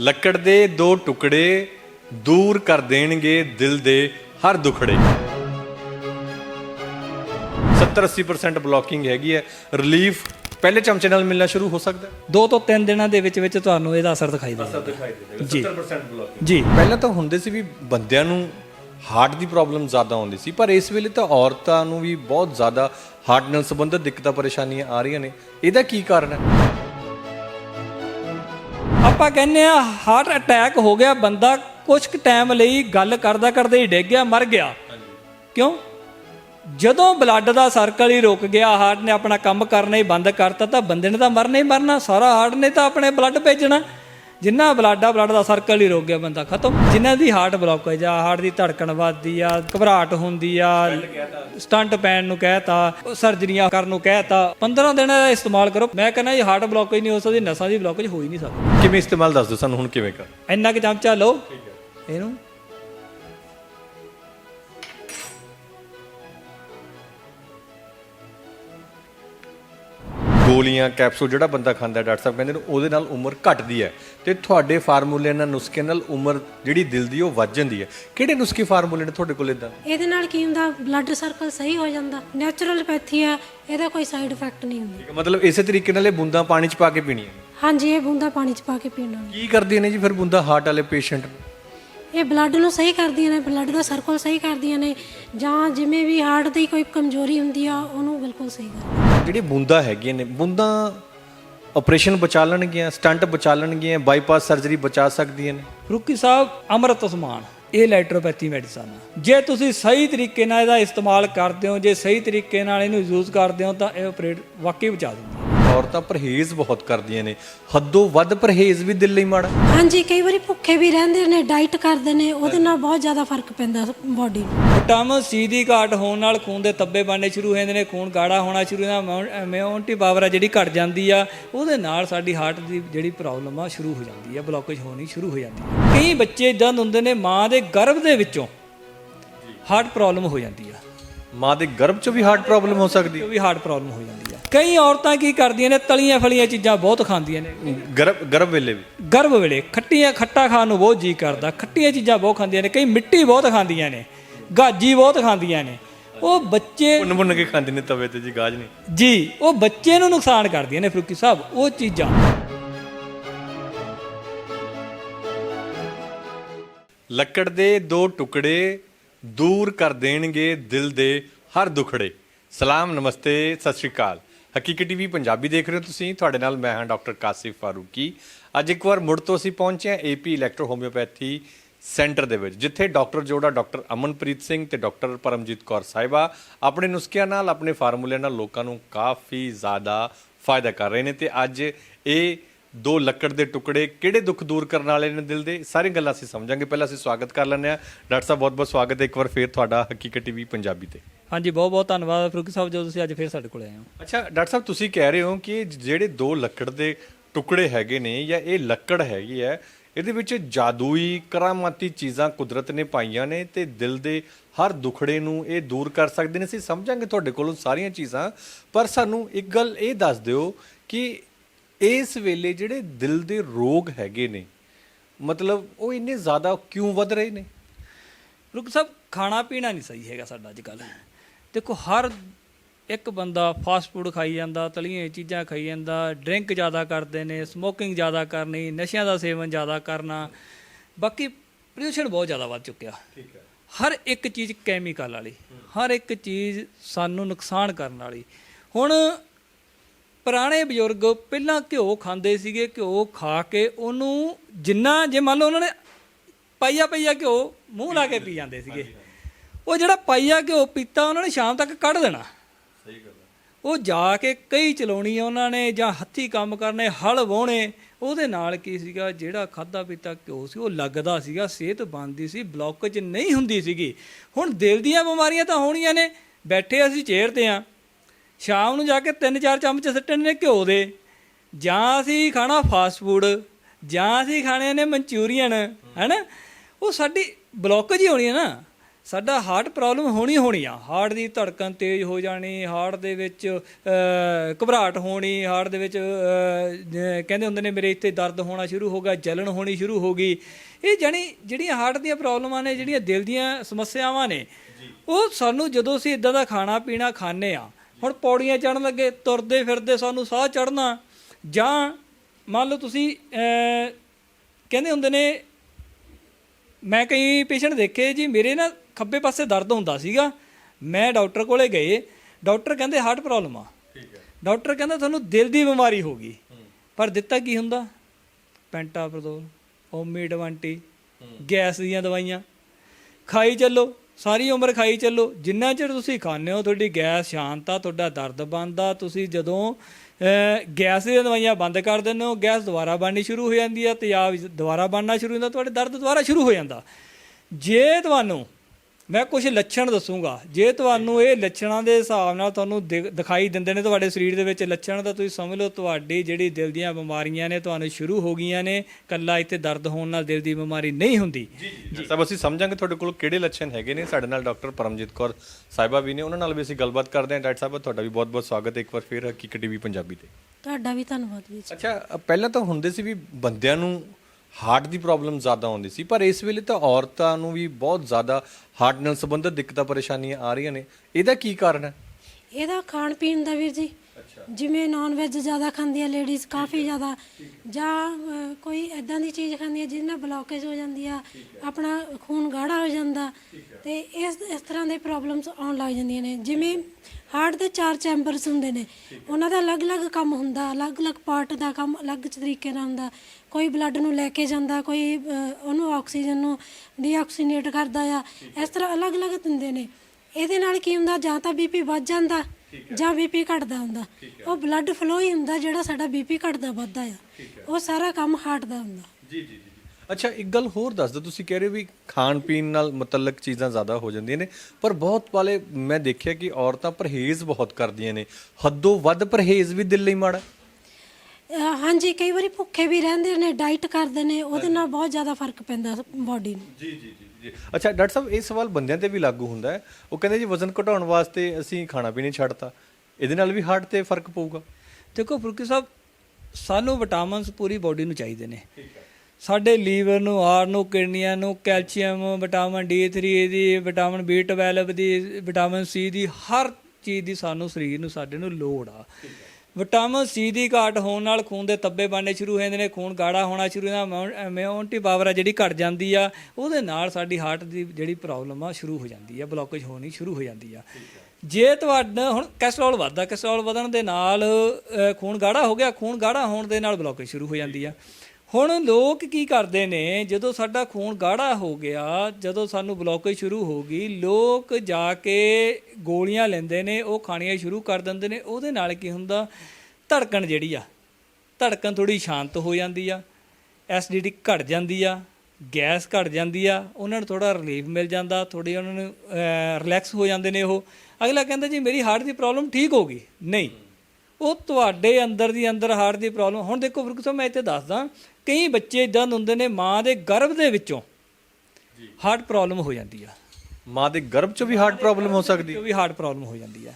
ਲੱਕੜ ਦੇ ਦੋ ਟੁਕੜੇ ਦੂਰ ਕਰ ਦੇਣਗੇ ਦਿਲ ਦੇ ਹਰ ਦੁਖੜੇ। 70-80% ਬਲੋਕਿੰਗ ਹੈਗੀ ਹੈ। ਰਿਲੀਫ ਪਹਿਲੇ ਚਮਚੇ ਨਾਲ ਮਿਲਣਾ ਸ਼ੁਰੂ ਹੋ ਸਕਦਾ ਹੈ। ਦੋ ਤੋਂ ਤਿੰਨ ਦਿਨਾਂ ਦੇ ਵਿੱਚ ਵਿੱਚ ਤੁਹਾਨੂੰ ਇਹਦਾ ਅਸਰ ਦਿਖਾਈ ਦੇਗਾ ਦਿਖਾਈ ਦੇਗਾ ਜੀ। 70% ਬਲੋਕਿੰਗ ਜੀ। ਪਹਿਲਾਂ ਤਾਂ ਹੁੰਦੇ ਸੀ ਵੀ ਬੰਦਿਆਂ ਨੂੰ ਹਾਰਟ ਦੀ ਪ੍ਰੋਬਲਮ ਜ਼ਿਆਦਾ ਆਉਂਦੀ ਸੀ ਪਰ ਇਸ ਵੇਲੇ ਤਾਂ ਔਰਤਾਂ ਨੂੰ ਵੀ ਬਹੁਤ ਜ਼ਿਆਦਾ ਹਾਰਟ ਨਾਲ ਸੰਬੰਧਿਤ ਦਿੱਕਤਾਂ ਪਰੇਸ਼ਾਨੀਆਂ ਆ ਰਹੀਆਂ ਨੇ। ਇਹਦਾ ਕੀ ਕਾਰਨ ਹੈ? ਆਪਾਂ ਕਹਿੰਦੇ ਆ ਹਾਰਟ ਅਟੈਕ ਹੋ ਗਿਆ, ਬੰਦਾ ਕੁਝ ਕੁ ਟਾਈਮ ਲਈ ਗੱਲ ਕਰਦਾ ਕਰਦੇ ਹੀ ਡਿੱਗ ਗਿਆ, ਮਰ ਗਿਆ। ਕਿਉਂ? ਜਦੋਂ ਬਲੱਡ ਦਾ ਸਰਕਲ ਹੀ ਰੁਕ ਗਿਆ ਹਾਰਟ ਨੇ ਆਪਣਾ ਕੰਮ ਕਰਨਾ ਹੀ ਬੰਦ ਕਰਤਾ, ਤਾਂ ਬੰਦੇ ਨੇ ਤਾਂ ਮਰਨਾ ਹੀ ਮਰਨਾ, ਸਾਰਾ ਹਾਰਟ ਨੇ ਤਾਂ ਆਪਣੇ ਬਲੱਡ ਭੇਜਣਾ। ਜਿੰਨਾ ਬਲੱਡ ਆ ਬਲੱਡ ਦਾ ਸਰਕਲ ਹੀ ਰੁਕ ਗਿਆ ਬੰਦਾ ਖਤਮ। ਜਿਨ੍ਹਾਂ ਦੀ ਹਾਰਟ ਬਲੌਕ ਹੈ ਜਾਂ ਹਾਰਟ ਦੀ ਧੜਕਣ ਵੱਧਦੀ ਆ ਘਬਰਾਹਟ ਹੁੰਦੀ ਆ ਸਟੰਟ ਪੈਣ ਨੂੰ ਕਹਿਤਾ ਸਰਜਰੀਆਂ ਕਰਨ ਨੂੰ ਕਹਿਤਾ 15 ਦਿਨ ਦਾ ਇਸਤੇਮਾਲ ਕਰੋ। ਮੈਂ ਕਹਿੰਦਾ ਇਹ ਹਾਰਟ ਬਲੌਕੇਜ ਨਹੀਂ ਹੋ ਸਕਦੀ ਨਸਾਂ ਦੀ ਬਲੌਕੇਜ ਹੋ ਹੀ ਨਹੀਂ ਸਕਦੀ। ਕਿਵੇਂ ਇਸਤੇਮਾਲ ਦੱਸ ਦਿਓ ਸਾਨੂੰ ਹੁਣ ਕਿਵੇਂ ਕਰ? ਇੰਨਾ ਕਿ ਚਮਚਾ ਲਓ। ਇਹਨੂੰ। ਗੋਲੀਆਂ ਕੈਪਸੂਲ ਜਿਹੜਾ ਬੰਦਾ ਖਾਂਦਾ ਡਾਕਟਰ ਸਾਹਿਬ ਕਹਿੰਦੇ ਨੇ ਉਹਦੇ ਨਾਲ ਉਮਰ ਘਟਦੀ ਹੈ। ਤੇ ਤੁਹਾਡੇ ਫਾਰਮੂਲੇ ਨਾਲ ਨੁਸਖੇ ਨਾਲ ਉਮਰ ਜਿਹੜੀ ਦਿਲ ਦੀ ਉਹ ਵੱਧ ਜਾਂਦੀ ਹੈ। ਕਿਹੜੇ ਨੁਸਖੇ ਫਾਰਮੂਲੇ ਨੇ ਤੁਹਾਡੇ ਕੋਲ ਇਦਾਂ ਇਹਦੇ ਨਾਲ ਕੀ ਹੁੰਦਾ? ਬਲੱਡ ਸਰਕਲ ਸਹੀ ਹੋ ਜਾਂਦਾ। ਨੈਚੁਰਲ ਪੈਥੀ ਆ ਇਹਦਾ ਕੋਈ ਸਾਈਡ ਇਫੈਕਟ ਨਹੀਂ ਹੁੰਦਾ। ਮਤਲਬ ਇਸੇ ਤਰੀਕੇ ਨਾਲ ਇਹ ਬੂੰਦਾਂ ਪਾਣੀ 'ਚ ਪਾ ਕੇ ਪੀਣੀਆਂ ਨੇ। ਹਾਂਜੀ ਇਹ ਬੂੰਦਾ ਪਾਣੀ ਚ ਪਾ ਕੇ ਪੀਣਾ ਕੀ ਕਰਦੀਆਂ ਨੇ ਜੀ ਫਿਰ ਬੂੰਦਾਂ ਹਾਰਟ ਵਾਲੇ ਪੇਸ਼ੈਂਟ ਨੂੰ ਇਹ ਬਲੱਡ ਨੂੰ ਸਹੀ ਕਰਦੀਆਂ ਨੇ ਬਲੱਡ ਦਾ ਸਰਕਲ ਸਹੀ ਕਰਦੀਆਂ ਨੇ ਜਾਂ ਜਿਵੇਂ ਵੀ ਹਾਰਟ ਦੀ ਕੋਈ ਕਮਜ਼ੋਰੀ ਹੁੰਦੀ ਆ ਉਹਨੂੰ ਬਿਲਕੁਲ ਸਹੀ ਕਰਦੀਆਂ ਜਿਹੜੀ ਬੂੰਦਾਂ ਹੈਗੀਆਂ ਨੇ ਬੂੰਦਾਂ ਆਪਰੇਸ਼ਨ ਬਚਾ ਲੈਣਗੀਆਂ, ਸਟੰਟ ਬਚਾ ਲੈਣਗੀਆਂ, ਬਾਈਪਾਸ ਸਰਜਰੀ ਬਚਾ ਸਕਦੀਆਂ ਨੇ। ਰੁਕੀ ਸਾਹਿਬ, ਅੰਮ੍ਰਿਤ ਉਸਮਾਨ ਇਹ ਲੈਟਰੋਪੈਥੀ ਮੈਡੀਸਨ ਆ। ਜੇ ਤੁਸੀਂ ਸਹੀ ਤਰੀਕੇ ਨਾਲ ਇਹਦਾ ਇਸਤੇਮਾਲ ਕਰਦੇ ਹੋ, ਜੇ ਸਹੀ ਤਰੀਕੇ ਨਾਲ ਇਹਨੂੰ ਯੂਜ਼ ਕਰਦੇ ਹੋ, ਤਾਂ ਇਹ ਆਪਰੇਟ ਵਾਕਈ ਬਚਾ ਦਿੰਦੀ ਔਰਤਾਂ ਪਰਹੇਜ਼ ਬਹੁਤ ਕਰਦੀਆਂ ਨੇ। ਹੱਦੋਂ ਵੱਧ ਪਰਹੇਜ਼ ਵੀ ਦਿਲ ਲਈ ਮਾੜਾ। ਹਾਂਜੀ ਕਈ ਵਾਰੀ ਭੁੱਖੇ ਵੀ ਰਹਿੰਦੇ ਨੇ ਡਾਈਟ ਕਰਦੇ ਨੇ ਉਹਦੇ ਨਾਲ ਬਹੁਤ ਜ਼ਿਆਦਾ ਫ਼ਰਕ ਪੈਂਦਾ ਬਾਡੀ ਨੂੰ। ਵਿਟਾਮਿਨ ਸੀ ਦੀ ਘਾਟ ਹੋਣ ਨਾਲ ਖੂਨ ਦੇ ਤੱਬੇ ਬਣਨੇ ਸ਼ੁਰੂ ਹੋ ਜਾਂਦੇ ਨੇ ਖੂਨ ਗਾੜਾ ਹੋਣਾ ਸ਼ੁਰੂ ਹੋ ਜਾਂਦਾ ਇਮਿਊਨਿਟੀ ਪਾਵਰ ਆ ਜਿਹੜੀ ਘਟ ਜਾਂਦੀ ਆ ਉਹਦੇ ਨਾਲ ਸਾਡੀ ਹਾਰਟ ਦੀ ਜਿਹੜੀ ਪ੍ਰੋਬਲਮ ਆ ਸ਼ੁਰੂ ਹੋ ਜਾਂਦੀ ਆ ਬਲੌਕੇਜ ਹੋਣੀ ਸ਼ੁਰੂ ਹੋ ਜਾਂਦੀ ਆ। ਕਈ ਬੱਚੇ ਇਦਾਂ ਹੁੰਦੇ ਨੇ ਮਾਂ ਦੇ ਗਰਭ ਦੇ ਵਿੱਚੋਂ ਹਾਰਟ ਪ੍ਰੋਬਲਮ ਹੋ ਜਾਂਦੀ ਆ। ਮਾਂ ਦੇ ਗਰਭ 'ਚ ਵੀ ਹਾਰਟ ਪ੍ਰੋਬਲਮ ਹੋ ਸਕਦੀ। ਉਹ ਵੀ ਹਾਰਟ ਪ੍ਰੋਬਲਮ ਹੋ ਜਾਂਦੀ ਆ। ਕਈ ਔਰਤਾਂ ਕੀ ਕਰਦੀਆਂ ਨੇ ਤਲੀਆਂ ਫਲੀਆਂ ਚੀਜ਼ਾਂ ਬਹੁਤ ਖਾਂਦੀਆਂ ਨੇ। ਗਰਭ ਗਰਭ ਵੇਲੇ ਵੀ? ਗਰਭ ਵੇਲੇ ਖੱਟੀਆਂ ਖੱਟਾ ਖਾਣ ਨੂੰ ਬਹੁਤ ਜੀ ਕਰਦਾ ਖੱਟੀਆਂ ਚੀਜ਼ਾਂ ਬਹੁਤ ਖਾਂਦੀਆਂ ਨੇ ਕਈ ਮਿੱਟੀ ਬਹੁਤ ਖਾਂਦੀਆਂ ਨੇ ਗਾਜੀ ਬਹੁਤ ਖਾਂਦੀਆਂ ਨੇ। ਉਹ ਬੱਚੇ ਪੁੰਨ ਪੁੰਨ ਕੇ ਖਾਂਦੇ ਨੇ ਤਵੇ ਤੇ ਜੀ ਗਾਜ ਨਹੀਂ। ਜੀ ਉਹ ਬੱਚੇ ਨੂੰ ਨੁਕਸਾਨ ਕਰਦੀਆਂ ਨੇ ਫਰੂਕੀ ਸਾਹਿਬ ਉਹ ਚੀਜ਼ਾਂ। ਲੱਕੜ ਦੇ ਦੋ ਟੁਕੜੇ ਦੂਰ ਕਰ ਦੇਣਗੇ ਦਿਲ ਦੇ ਹਰ ਦੁਖੜੇ। ਸਲਾਮ ਨਮਸਤੇ ਸਤਿ ਸ਼੍ਰੀ ਅਕਾਲ। ਹਕੀਕਤ ਟੀਵੀ ਪੰਜਾਬੀ ਦੇਖ ਰਹੇ ਹੋ ਤੁਸੀਂ। ਤੁਹਾਡੇ ਨਾਲ ਮੈਂ ਹਾਂ ਡਾਕਟਰ ਕਾਸਿਫ ਫਾਰੂਕੀ। ਅੱਜ ਇੱਕ ਵਾਰ ਮੁੜ ਤੋਂ ਅਸੀਂ ਪਹੁੰਚੇ ਹਾਂ ਏਪੀ ਇਲੈਕਟ੍ਰੋ ਹੋਮਿਓਪੈਥੀ ਸੈਂਟਰ ਦੇ ਵਿੱਚ, ਜਿੱਥੇ ਡਾਕਟਰ ਜੋੜਾ ਡਾਕਟਰ ਅਮਨਪ੍ਰੀਤ ਸਿੰਘ ਤੇ ਡਾਕਟਰ ਪਰਮਜੀਤ ਕੌਰ ਸਾਹਿਬਾ ਆਪਣੇ ਨੁਸਖਿਆਂ ਨਾਲ, ਆਪਣੇ ਫਾਰਮੂਲਿਆਂ ਨਾਲ ਲੋਕਾਂ ਨੂੰ ਕਾਫੀ ਜ਼ਿਆਦਾ ਫਾਇਦਾ ਕਰ ਰਹੇ ਨੇ ਤੇ ਅੱਜ ਇਹ ਦੋ ਲੱਕੜ ਦੇ ਟੁਕੜੇ ਕਿਹੜੇ ਦੁੱਖ ਦੂਰ ਕਰਨ ਵਾਲੇ ਨੇ ਦਿਲ ਦੇ? ਸਾਰੀਆਂ ਗੱਲਾਂ ਅਸੀਂ ਸਮਝਾਂਗੇ। ਪਹਿਲਾਂ ਅਸੀਂ ਸਵਾਗਤ ਕਰ ਲੈਂਦੇ ਹਾਂ। ਡਾਕਟਰ ਸਾਹਿਬ, ਬਹੁਤ-ਬਹੁਤ ਸਵਾਗਤ ਹੈ। ਇੱਕ ਵਾਰ ਫੇਰ ਤੁਹਾਡਾ ਹਕੀਕਤ ਟੀਵੀ ਪੰਜਾਬੀ ਤੇ। ਹਾਂਜੀ ਬਹੁਤ ਬਹੁਤ ਧੰਨਵਾਦ ਫਰੂਕੀ ਸਾਹਿਬ ਜੋ ਤੁਸੀਂ ਅੱਜ ਫੇਰ ਸਾਡੇ ਕੋਲ ਆਏ ਹੋ। ਅੱਛਾ ਡਾਕਟਰ ਸਾਹਿਬ ਤੁਸੀਂ ਕਹਿ ਰਹੇ ਹੋ ਕਿ ਜਿਹੜੇ ਦੋ ਲੱਕੜ ਦੇ ਟੁਕੜੇ ਹੈਗੇ ਨੇ ਜਾਂ ਇਹ ਲੱਕੜ ਹੈਗੀ ਹੈ ਇਹਦੇ ਵਿੱਚ ਜਾਦੂਈ ਕਰਾਮਾਤੀ ਚੀਜ਼ਾਂ ਕੁਦਰਤ ਨੇ ਪਾਈਆਂ ਨੇ ਤੇ ਦਿਲ ਦੇ ਹਰ ਦੁਖੜੇ ਨੂੰ ਇਹ ਦੂਰ ਕਰ ਸਕਦੇ ਨੇ। ਅਸੀਂ ਸਮਝਾਂਗੇ ਤੁਹਾਡੇ ਕੋਲੋਂ ਸਾਰੀਆਂ ਚੀਜ਼ਾਂ ਪਰ ਸਾਨੂੰ ਇੱਕ ਗੱਲ ਇਹ ਦੱਸ ਦਿਓ ਕਿ ਇਸ ਵੇਲੇ ਜਿਹੜੇ ਦਿਲ ਦੇ ਰੋਗ ਹੈਗੇ ਨੇ ਮਤਲਬ ਉਹ ਇੰਨੇ ਜ਼ਿਆਦਾ ਕਿਉਂ ਵੱਧ ਰਹੇ ਨੇ? ਰੁਕ ਸਾਹਿਬ ਖਾਣਾ ਪੀਣਾ ਨਹੀਂ ਸਹੀ ਹੈਗਾ ਸਾਡਾ ਅੱਜ ਕੱਲ ਦੇਖੋ ਹਰ ਇੱਕ ਬੰਦਾ ਫਾਸਟ ਫੂਡ ਖਾਈ ਜਾਂਦਾ ਤਲੀਆਂ ਚੀਜ਼ਾਂ ਖਾਈ ਜਾਂਦਾ ਡਰਿੰਕ ਜ਼ਿਆਦਾ ਕਰਦੇ ਨੇ ਸਮੋਕਿੰਗ ਜ਼ਿਆਦਾ ਕਰਨੀ ਨਸ਼ਿਆਂ ਦਾ ਸੇਵਨ ਜ਼ਿਆਦਾ ਕਰਨਾ ਬਾਕੀ ਪ੍ਰਦੂਸ਼ਣ ਬਹੁਤ ਜ਼ਿਆਦਾ ਵੱਧ ਚੁੱਕਿਆ। ਠੀਕ ਹੈ। ਹਰ ਇੱਕ ਚੀਜ਼ ਕੈਮੀਕਲ ਵਾਲੀ ਹਰ ਇੱਕ ਚੀਜ਼ ਸਾਨੂੰ ਨੁਕਸਾਨ ਕਰਨ ਵਾਲੀ। ਹੁਣ ਪੁਰਾਣੇ ਬਜ਼ੁਰਗ ਪਹਿਲਾਂ ਘਿਓ ਖਾਂਦੇ ਸੀਗੇ ਘਿਓ ਖਾ ਕੇ ਉਹਨੂੰ ਜਿੰਨਾ ਜੇ ਮੰਨ ਲਓ ਉਹਨਾਂ ਨੇ ਪਾਈਆ ਪਾਈਆ ਘਿਓ ਮੂੰਹ ਲਾ ਕੇ ਪੀ ਜਾਂਦੇ ਸੀਗੇ। ਉਹ ਜਿਹੜਾ ਪਾਈਆ ਘਿਓ ਪੀਤਾ ਉਹਨਾਂ ਨੇ ਸ਼ਾਮ ਤੱਕ ਕੱਢ ਦੇਣਾ। ਸਹੀ ਗੱਲ ਉਹ ਜਾ ਕੇ ਕਈ ਚਲਾਉਣੀ ਉਹਨਾਂ ਨੇ ਜਾਂ ਹੱਥੀ ਕੰਮ ਕਰਨੇ ਹਲ ਵਾਹੁਣੇ ਉਹਦੇ ਨਾਲ ਕੀ ਸੀਗਾ ਜਿਹੜਾ ਖਾਦਾ ਪੀਤਾ ਘਿਓ ਸੀ ਉਹ ਲੱਗਦਾ ਸੀਗਾ ਸਿਹਤ ਬਣਦੀ ਸੀ ਬਲੌਕੇਜ ਨਹੀਂ ਹੁੰਦੀ ਸੀਗੀ। ਹੁਣ ਦਿਲ ਦੀਆਂ ਬਿਮਾਰੀਆਂ ਤਾਂ ਹੋਣੀਆਂ ਨੇ ਬੈਠੇ ਅਸੀਂ ਚੇਅਰ ਤੇ ਆ। ਸ਼ਾਮ ਨੂੰ ਜਾ ਕੇ ਤਿੰਨ ਚਾਰ ਚਮਚ ਸਿੱਟਣੇ ਨੇ ਘਿਓ ਦੇ। ਜਾਂ ਅਸੀਂ ਖਾਣਾ ਫਾਸਟ ਫੂਡ ਜਾਂ ਅਸੀਂ ਖਾਣੇ ਨੇ ਮਨਚੂਰੀਅਨ ਹੈਨਾ? ਉਹ ਸਾਡੀ ਬਲੌਕੇਜ ਹੀ ਹੋਣੀ ਹੈ ਨਾ। ਸਾਡਾ ਹਾਰਟ ਪ੍ਰੋਬਲਮ ਹੋਣੀ ਹੋਣੀ ਆ। ਹਾਰਟ ਦੀ ਧੜਕਨ ਤੇਜ਼ ਹੋ ਜਾਣੀ ਹਾਰਟ ਦੇ ਵਿੱਚ ਅਹ, ਘਬਰਾਹਟ ਹੋਣੀ ਹਾਰਟ ਦੇ ਵਿੱਚ ਕਹਿੰਦੇ ਹੁੰਦੇ ਨੇ ਮੇਰੇ ਇੱਥੇ ਦਰਦ ਹੋਣਾ ਸ਼ੁਰੂ ਹੋ ਗਿਆ ਜਲਨ ਹੋਣੀ ਸ਼ੁਰੂ ਹੋ ਗਈ। ਇਹ ਜਾਣੀ ਜਿਹੜੀਆਂ ਹਾਰਟ ਦੀਆਂ ਪ੍ਰੋਬਲਮਾਂ ਨੇ ਜਿਹੜੀਆਂ ਦਿਲ ਦੀਆਂ ਸਮੱਸਿਆਵਾਂ ਨੇ ਉਹ ਸਾਨੂੰ ਜਦੋਂ ਅਸੀਂ ਇਦਾਂ ਦਾ ਖਾਣਾ ਪੀਣਾ ਖਾਂਦੇ ਆ ਹੁਣ ਪੌੜੀਆਂ ਚੜਨ ਲੱਗੇ ਤੁਰਦੇ ਫਿਰਦੇ ਸਾਨੂੰ ਸਾਹ ਚੜਨਾ ਜਾਂ ਮੰਨ ਲਓ ਤੁਸੀਂ ਕਹਿੰਦੇ ਹੁੰਦੇ ਨੇ ਮੈਂ ਕਈ ਪੇਸ਼ੈਂਟ ਦੇਖੇ ਜੀ ਮੇਰੇ ਨਾ ਖੱਬੇ ਪਾਸੇ ਦਰਦ ਹੁੰਦਾ ਸੀਗਾ ਮੈਂ ਡਾਕਟਰ ਕੋਲੇ ਗਏ ਡਾਕਟਰ ਕਹਿੰਦੇ ਹਾਰਟ ਪ੍ਰੋਬਲਮ ਆ। ਠੀਕ ਹੈ। ਡਾਕਟਰ ਕਹਿੰਦਾ ਤੁਹਾਨੂੰ ਦਿਲ ਦੀ ਬਿਮਾਰੀ ਹੋ ਗਈ। ਪਰ ਦਿੱਤਾ ਕੀ ਹੁੰਦਾ? ਪੈਂਟਾਪਰੋਲ ਓਮੀਡਵਾਂਟੀ ਗੈਸ ਦੀਆਂ ਦਵਾਈਆਂ। ਖਾਈ ਚੱਲੋ ਸਾਰੀ ਉਮਰ ਖਾਈ ਚੱਲੋ। ਜਿੰਨਾ ਚਿਰ ਤੁਸੀਂ ਖਾਂਦੇ ਹੋ ਤੁਹਾਡੀ ਗੈਸ ਸ਼ਾਂਤ ਆ ਤੁਹਾਡਾ ਦਰਦ ਬੰਦਾ ਤੁਸੀਂ ਜਦੋਂ ਗੈਸ ਦੀਆਂ ਦਵਾਈਆਂ ਬੰਦ ਕਰ ਦਿੰਦੇ ਹੋ ਗੈਸ ਦੁਬਾਰਾ ਬਣਨੀ ਸ਼ੁਰੂ ਹੋ ਜਾਂਦੀ ਹੈ ਤੇਜ਼ਾਬ ਦੁਬਾਰਾ ਬਣਨਾ ਸ਼ੁਰੂ ਹੋ ਜਾਂਦਾ ਤੁਹਾਡੇ ਦਰਦ ਦੁਬਾਰਾ ਸ਼ੁਰੂ ਹੋ ਜਾਂਦਾ। ਜੇ ਤੁਹਾਨੂੰ ਮੈਂ ਕੁਝ ਲੱਛਣ ਦੱਸੂਗਾ। ਜੇ ਤੁਹਾਨੂੰ ਇਹ ਲੱਛਣਾਂ ਦੇ ਹਿਸਾਬ ਨਾਲ ਤੁਹਾਨੂੰ ਦਿਖਾਈ ਦਿੰਦੇ ਨੇ ਤੁਹਾਡੇ ਸਰੀਰ ਦੇ ਵਿੱਚ ਲੱਛਣ ਤਾਂ ਤੁਸੀਂ ਸਮਝ ਲਓ ਤੁਹਾਡੀ ਜਿਹੜੀ ਦਿਲ ਦੀਆਂ ਬਿਮਾਰੀਆਂ ਨੇ ਤੁਹਾਨੂੰ ਸ਼ੁਰੂ ਹੋ ਗਈਆਂ ਨੇ ਕੱਲਾ ਇੱਥੇ ਦਰਦ ਹੋਣ ਨਾਲ ਦਿਲ ਦੀ ਬਿਮਾਰੀ ਨਹੀਂ ਹੁੰਦੀ। ਜੀ ਸਭ ਅਸੀਂ ਸਮਝਾਂਗੇ ਤੁਹਾਡੇ ਕੋਲ ਕਿਹੜੇ ਲੱਛਣ ਹੈਗੇ ਨੇ। ਸਾਡੇ ਨਾਲ ਡਾਕਟਰ ਪਰਮਜੀਤ ਕੌਰ ਸਾਹਿਬਾ ਵੀ ਨੇ। ਉਹਨਾਂ ਨਾਲ ਵੀ ਅਸੀਂ ਗੱਲਬਾਤ ਕਰਦੇ ਹਾਂ। ਡਾਕਟਰ ਸਾਹਿਬ ਤੁਹਾਡਾ ਵੀ ਬਹੁਤ-ਬਹੁਤ ਸਵਾਗਤ ਹੈ। ਇੱਕ ਵਾਰ ਫਿਰ ਹਕੀਕਤ ਟੀਵੀ ਪੰਜਾਬੀ ਤੇ। ਤੁਹਾਡਾ ਵੀ ਧੰਨਵਾਦ ਜੀ। ਅੱਛਾ ਪਹਿਲਾਂ ਤਾਂ ਹੁੰਦੇ ਸੀ ਵੀ ਬੰਦਿਆਂ ਨੂੰ ਹਾਰਟ ਦੀ ਪ੍ਰੋਬਲਮ ਜ਼ਿਆਦਾ ਆਉਂਦੀ ਸੀ ਪਰ ਇਸ ਵੇਲੇ ਤਾਂ ਔਰਤਾਂ ਨੂੰ ਵੀ ਬਹੁਤ ਜ਼ਿਆਦਾ ਹਾਰਟ ਨਾਲ ਸੰਬੰਧਿਤ ਦਿੱਕਤਾਂ ਪਰੇਸ਼ਾਨੀਆਂ ਆ ਰਹੀਆਂ ਨੇ। ਇਹਦਾ ਕੀ ਕਾਰਨ ਹੈ? ਇਹਦਾ ਖਾਣ ਪੀਣ ਦਾ ਵੀਰ ਜੀ ਜਿਵੇਂ ਨਾਨ ਵੈਜ ਜ਼ਿਆਦਾ ਖਾਂਦੀਆਂ ਲੇਡੀਜ਼ ਕਾਫੀ ਜ਼ਿਆਦਾ ਜਾਂ ਕੋਈ ਐਦਾਂ ਦੀ ਚੀਜ਼ ਖਾਂਦੀਆਂ ਜਿਹਦੇ ਨਾਲ ਬਲੌਕੇਜ ਹੋ ਜਾਂਦੀ ਆ ਆਪਣਾ ਖੂਨ ਗਾੜਾ ਹੋ ਜਾਂਦਾ ਤੇ ਇਸ ਇਸ ਤਰ੍ਹਾਂ ਦੇ ਪ੍ਰੋਬਲਮਸ ਆਉਣ ਲੱਗ ਜਾਂਦੀਆਂ ਨੇ। ਜਿਵੇਂ ਹਾਰਟ ਦੇ ਚਾਰ ਚੈਂਬਰਸ ਹੁੰਦੇ ਨੇ ਉਹਨਾਂ ਦਾ ਅਲੱਗ-ਅਲੱਗ ਕੰਮ ਹੁੰਦਾ ਅਲੱਗ-ਅਲੱਗ ਪਾਰਟ ਦਾ ਕੰਮ ਅਲੱਗ ਤਰੀਕੇ ਨਾਲ ਹੁੰਦਾ। ਕੋਈ ਬਲੱਡ ਨੂੰ ਲੈ ਕੇ ਜਾਂਦਾ ਕੋਈ ਅਹ, ਉਹਨੂੰ ਆਕਸੀਜਨ ਨੂੰ ਡੀਆਕਸੀਨੇਟ ਕਰਦਾ ਆ ਇਸ ਤਰ੍ਹਾਂ ਅਲੱਗ-ਅਲੱਗ ਦਿੰਦੇ ਨੇ। ਇਹਦੇ ਨਾਲ ਕੀ ਹੁੰਦਾ ਜਾਂ ਤਾਂ ਬੀਪੀ ਵੱਧ ਜਾਂਦਾ ਜਾਂ ਬੀਪੀ ਘਟਦਾ ਹੁੰਦਾ। ਉਹ ਬਲੱਡ ਫਲੋ ਹੀ ਹੁੰਦਾ ਜਿਹੜਾ ਸਾਡਾ ਬੀਪੀ ਘਟਦਾ ਵੱਧਦਾ ਆ। ਉਹ ਸਾਰਾ ਕੰਮ ਹਾਰਟ ਦਾ ਹੁੰਦਾ। ਜੀ ਜੀ ਜੀ। ਅੱਛਾ ਇੱਕ ਗੱਲ ਹੋਰ ਦੱਸ ਦਿਓ। ਤੁਸੀਂ ਕਹਿ ਰਹੇ ਹੋ ਵੀ ਖਾਣ ਪੀਣ ਨਾਲ ਮੁਤਲਕ ਚੀਜ਼ਾਂ ਜ਼ਿਆਦਾ ਹੋ ਜਾਂਦੀਆਂ ਨੇ ਪਰ ਬਹੁਤ ਵਾਲੇ ਮੈਂ ਦੇਖਿਆ ਕਿ ਔਰਤਾਂ ਪਰਹੇਜ਼ ਬਹੁਤ ਕਰਦੀਆਂ ਨੇ। ਹੱਦੋਂ ਵੱਧ ਪਰਹੇਜ਼ ਵੀ ਦਿਲ ਲਈ ਮਾੜਾ। ਅਹ ਹਾਂਜੀ ਕਈ ਵਾਰੀ ਭੁੱਖੇ ਵੀ ਰਹਿੰਦੇ ਨੇ ਡਾਈਟ ਕਰਦੇ ਨੇ ਉਹਦੇ ਨਾਲ ਬਹੁਤ ਜ਼ਿਆਦਾ ਫ਼ਰਕ ਪੈਂਦਾ ਬਾਡੀ ਨੂੰ। ਜੀ ਜੀ ਜੀ ਜੀ। ਅੱਛਾ ਡਾਕਟਰ ਸਾਹਿਬ ਇਹ ਸਵਾਲ ਬੰਦਿਆਂ ਤੇ ਵੀ ਲਾਗੂ ਹੁੰਦਾ ਹੈ। ਉਹ ਕਹਿੰਦੇ ਜੀ ਵਜ਼ਨ ਘਟਾਉਣ ਵਾਸਤੇ ਅਸੀਂ ਖਾਣਾ ਪੀਣਾ ਛੱਡਤਾ। ਇਹਦੇ ਨਾਲ ਵੀ ਹਾਰਟ ਤੇ ਫ਼ਰਕ ਪਊਗਾ। ਦੇਖੋ ਫਰੂਕੀ ਸਾਹਿਬ ਸਾਨੂੰ ਵਿਟਾਮਿਨਸ ਪੂਰੀ ਬਾਡੀ ਨੂੰ ਚਾਹੀਦੇ ਨੇ। ਸਾਡੇ ਲੀਵਰ ਨੂੰ ਹਾਰਟ ਨੂੰ ਕਿਡਨੀਆਂ ਨੂੰ ਕੈਲਸ਼ੀਅਮ ਵਿਟਾਮਿਨ D3 ਦੀ ਵਿਟਾਮਿਨ B12 ਦੀ ਵਿਟਾਮਿਨ C ਦੀ ਹਰ ਚੀਜ਼ ਦੀ ਸਾਨੂੰ ਸਰੀਰ ਨੂੰ ਸਾਡੇ ਨੂੰ ਲੋੜ ਆ। ਵਿਟਾਮਿਨ ਸੀ ਦੀ ਘਾਟ ਹੋਣ ਨਾਲ ਖੂਨ ਦੇ ਤੱਬੇ ਬਣਨੇ ਸ਼ੁਰੂ ਹੋ ਜਾਂਦੇ ਨੇ, ਖੂਨ ਗਾੜਾ ਹੋਣਾ ਸ਼ੁਰੂ ਹੋ ਜਾਂਦਾ ਇਮਿਊਨਿਟੀ ਪਾਵਰ ਆ ਜਿਹੜੀ ਘਟ ਜਾਂਦੀ ਆ, ਉਹਦੇ ਨਾਲ ਸਾਡੀ ਹਾਰਟ ਦੀ ਜਿਹੜੀ ਪ੍ਰੋਬਲਮ ਆ ਸ਼ੁਰੂ ਹੋ ਜਾਂਦੀ ਆ ਬਲੌਕੇਜ ਹੋਣੀ ਸ਼ੁਰੂ ਹੋ ਜਾਂਦੀ ਆ। ਜੇ ਤੁਹਾਡਾ ਹੁਣ ਕੈਸਟਰੋਲ ਵੱਧਦਾ ਕੈਸਟਰੋਲ ਵਧਣ ਦੇ ਨਾਲ ਖੂਨ ਗਾੜਾ ਹੋ ਗਿਆ, ਖੂਨ ਗਾੜਾ ਹੋਣ ਦੇ ਨਾਲ ਬਲੌਕੇਜ ਸ਼ੁਰੂ ਹੋ ਜਾਂਦੀ ਆ। ਹੁਣ ਲੋਕ ਕੀ ਕਰਦੇ ਨੇ? ਜਦੋਂ ਸਾਡਾ ਖੂਨ ਗਾੜਾ ਹੋ ਗਿਆ, ਜਦੋਂ ਸਾਨੂੰ ਬਲੌਕੇਜ ਸ਼ੁਰੂ ਹੋ ਗਈ, ਲੋਕ ਜਾ ਕੇ ਗੋਲੀਆਂ ਲੈਂਦੇ ਨੇ, ਉਹ ਖਾਣੀਆਂ ਸ਼ੁਰੂ ਕਰ ਦਿੰਦੇ ਨੇ, ਉਹਦੇ ਨਾਲ ਕੀ ਹੁੰਦਾ? ਧੜਕਣ ਜਿਹੜੀ ਆ, ਧੜਕਣ ਥੋੜੀ ਸ਼ਾਂਤ ਹੋ ਜਾਂਦੀ ਆ, ਐਸਿਡਿਟੀ ਘਟ ਜਾਂਦੀ ਆ, ਗੈਸ ਘਟ ਜਾਂਦੀ ਆ, ਉਹਨਾਂ ਨੂੰ ਥੋੜਾ ਰਿਲੀਫ ਮਿਲ ਜਾਂਦਾ ਥੋੜੀ ਉਹਨਾਂ ਨੂੰ ਰਿਲੈਕਸ ਹੋ ਜਾਂਦੇ ਨੇ ਉਹ। ਅਗਲਾ ਕਹਿੰਦਾ ਜੀ, ਮੇਰੀ ਹਾਰਟ ਦੀ ਪ੍ਰੋਬਲਮ ਠੀਕ ਹੋ ਗਈ? ਨਹੀਂ। ਉਹ ਤੁਹਾਡੇ ਅੰਦਰ ਦੀ ਅੰਦਰ ਹਾਰਟ ਦੀ ਪ੍ਰੋਬਲਮ ਹੁਣ ਦੇਖੋ ਬਿਲਕੁਲ ਸਾਹਿਬ, ਮੈਂ ਇੱਥੇ ਦੱਸਦਾ ਕਈ ਬੱਚੇ ਇਦਾਂ ਹੁੰਦੇ ਨੇ ਮਾਂ ਦੇ ਗਰਭ ਦੇ ਵਿੱਚੋਂ। ਹਾਰਟ ਪ੍ਰੋਬਲਮ ਹੋ ਜਾਂਦੀ ਆ। ਮਾਂ ਦੇ ਗਰਭ 'ਚ ਵੀ ਹਾਰਟ ਪ੍ਰੋਬਲਮ ਹੋ ਸਕਦੀ। ਉਹ ਵੀ ਹਾਰਟ ਪ੍ਰੋਬਲਮ ਹੋ ਜਾਂਦੀ ਆ।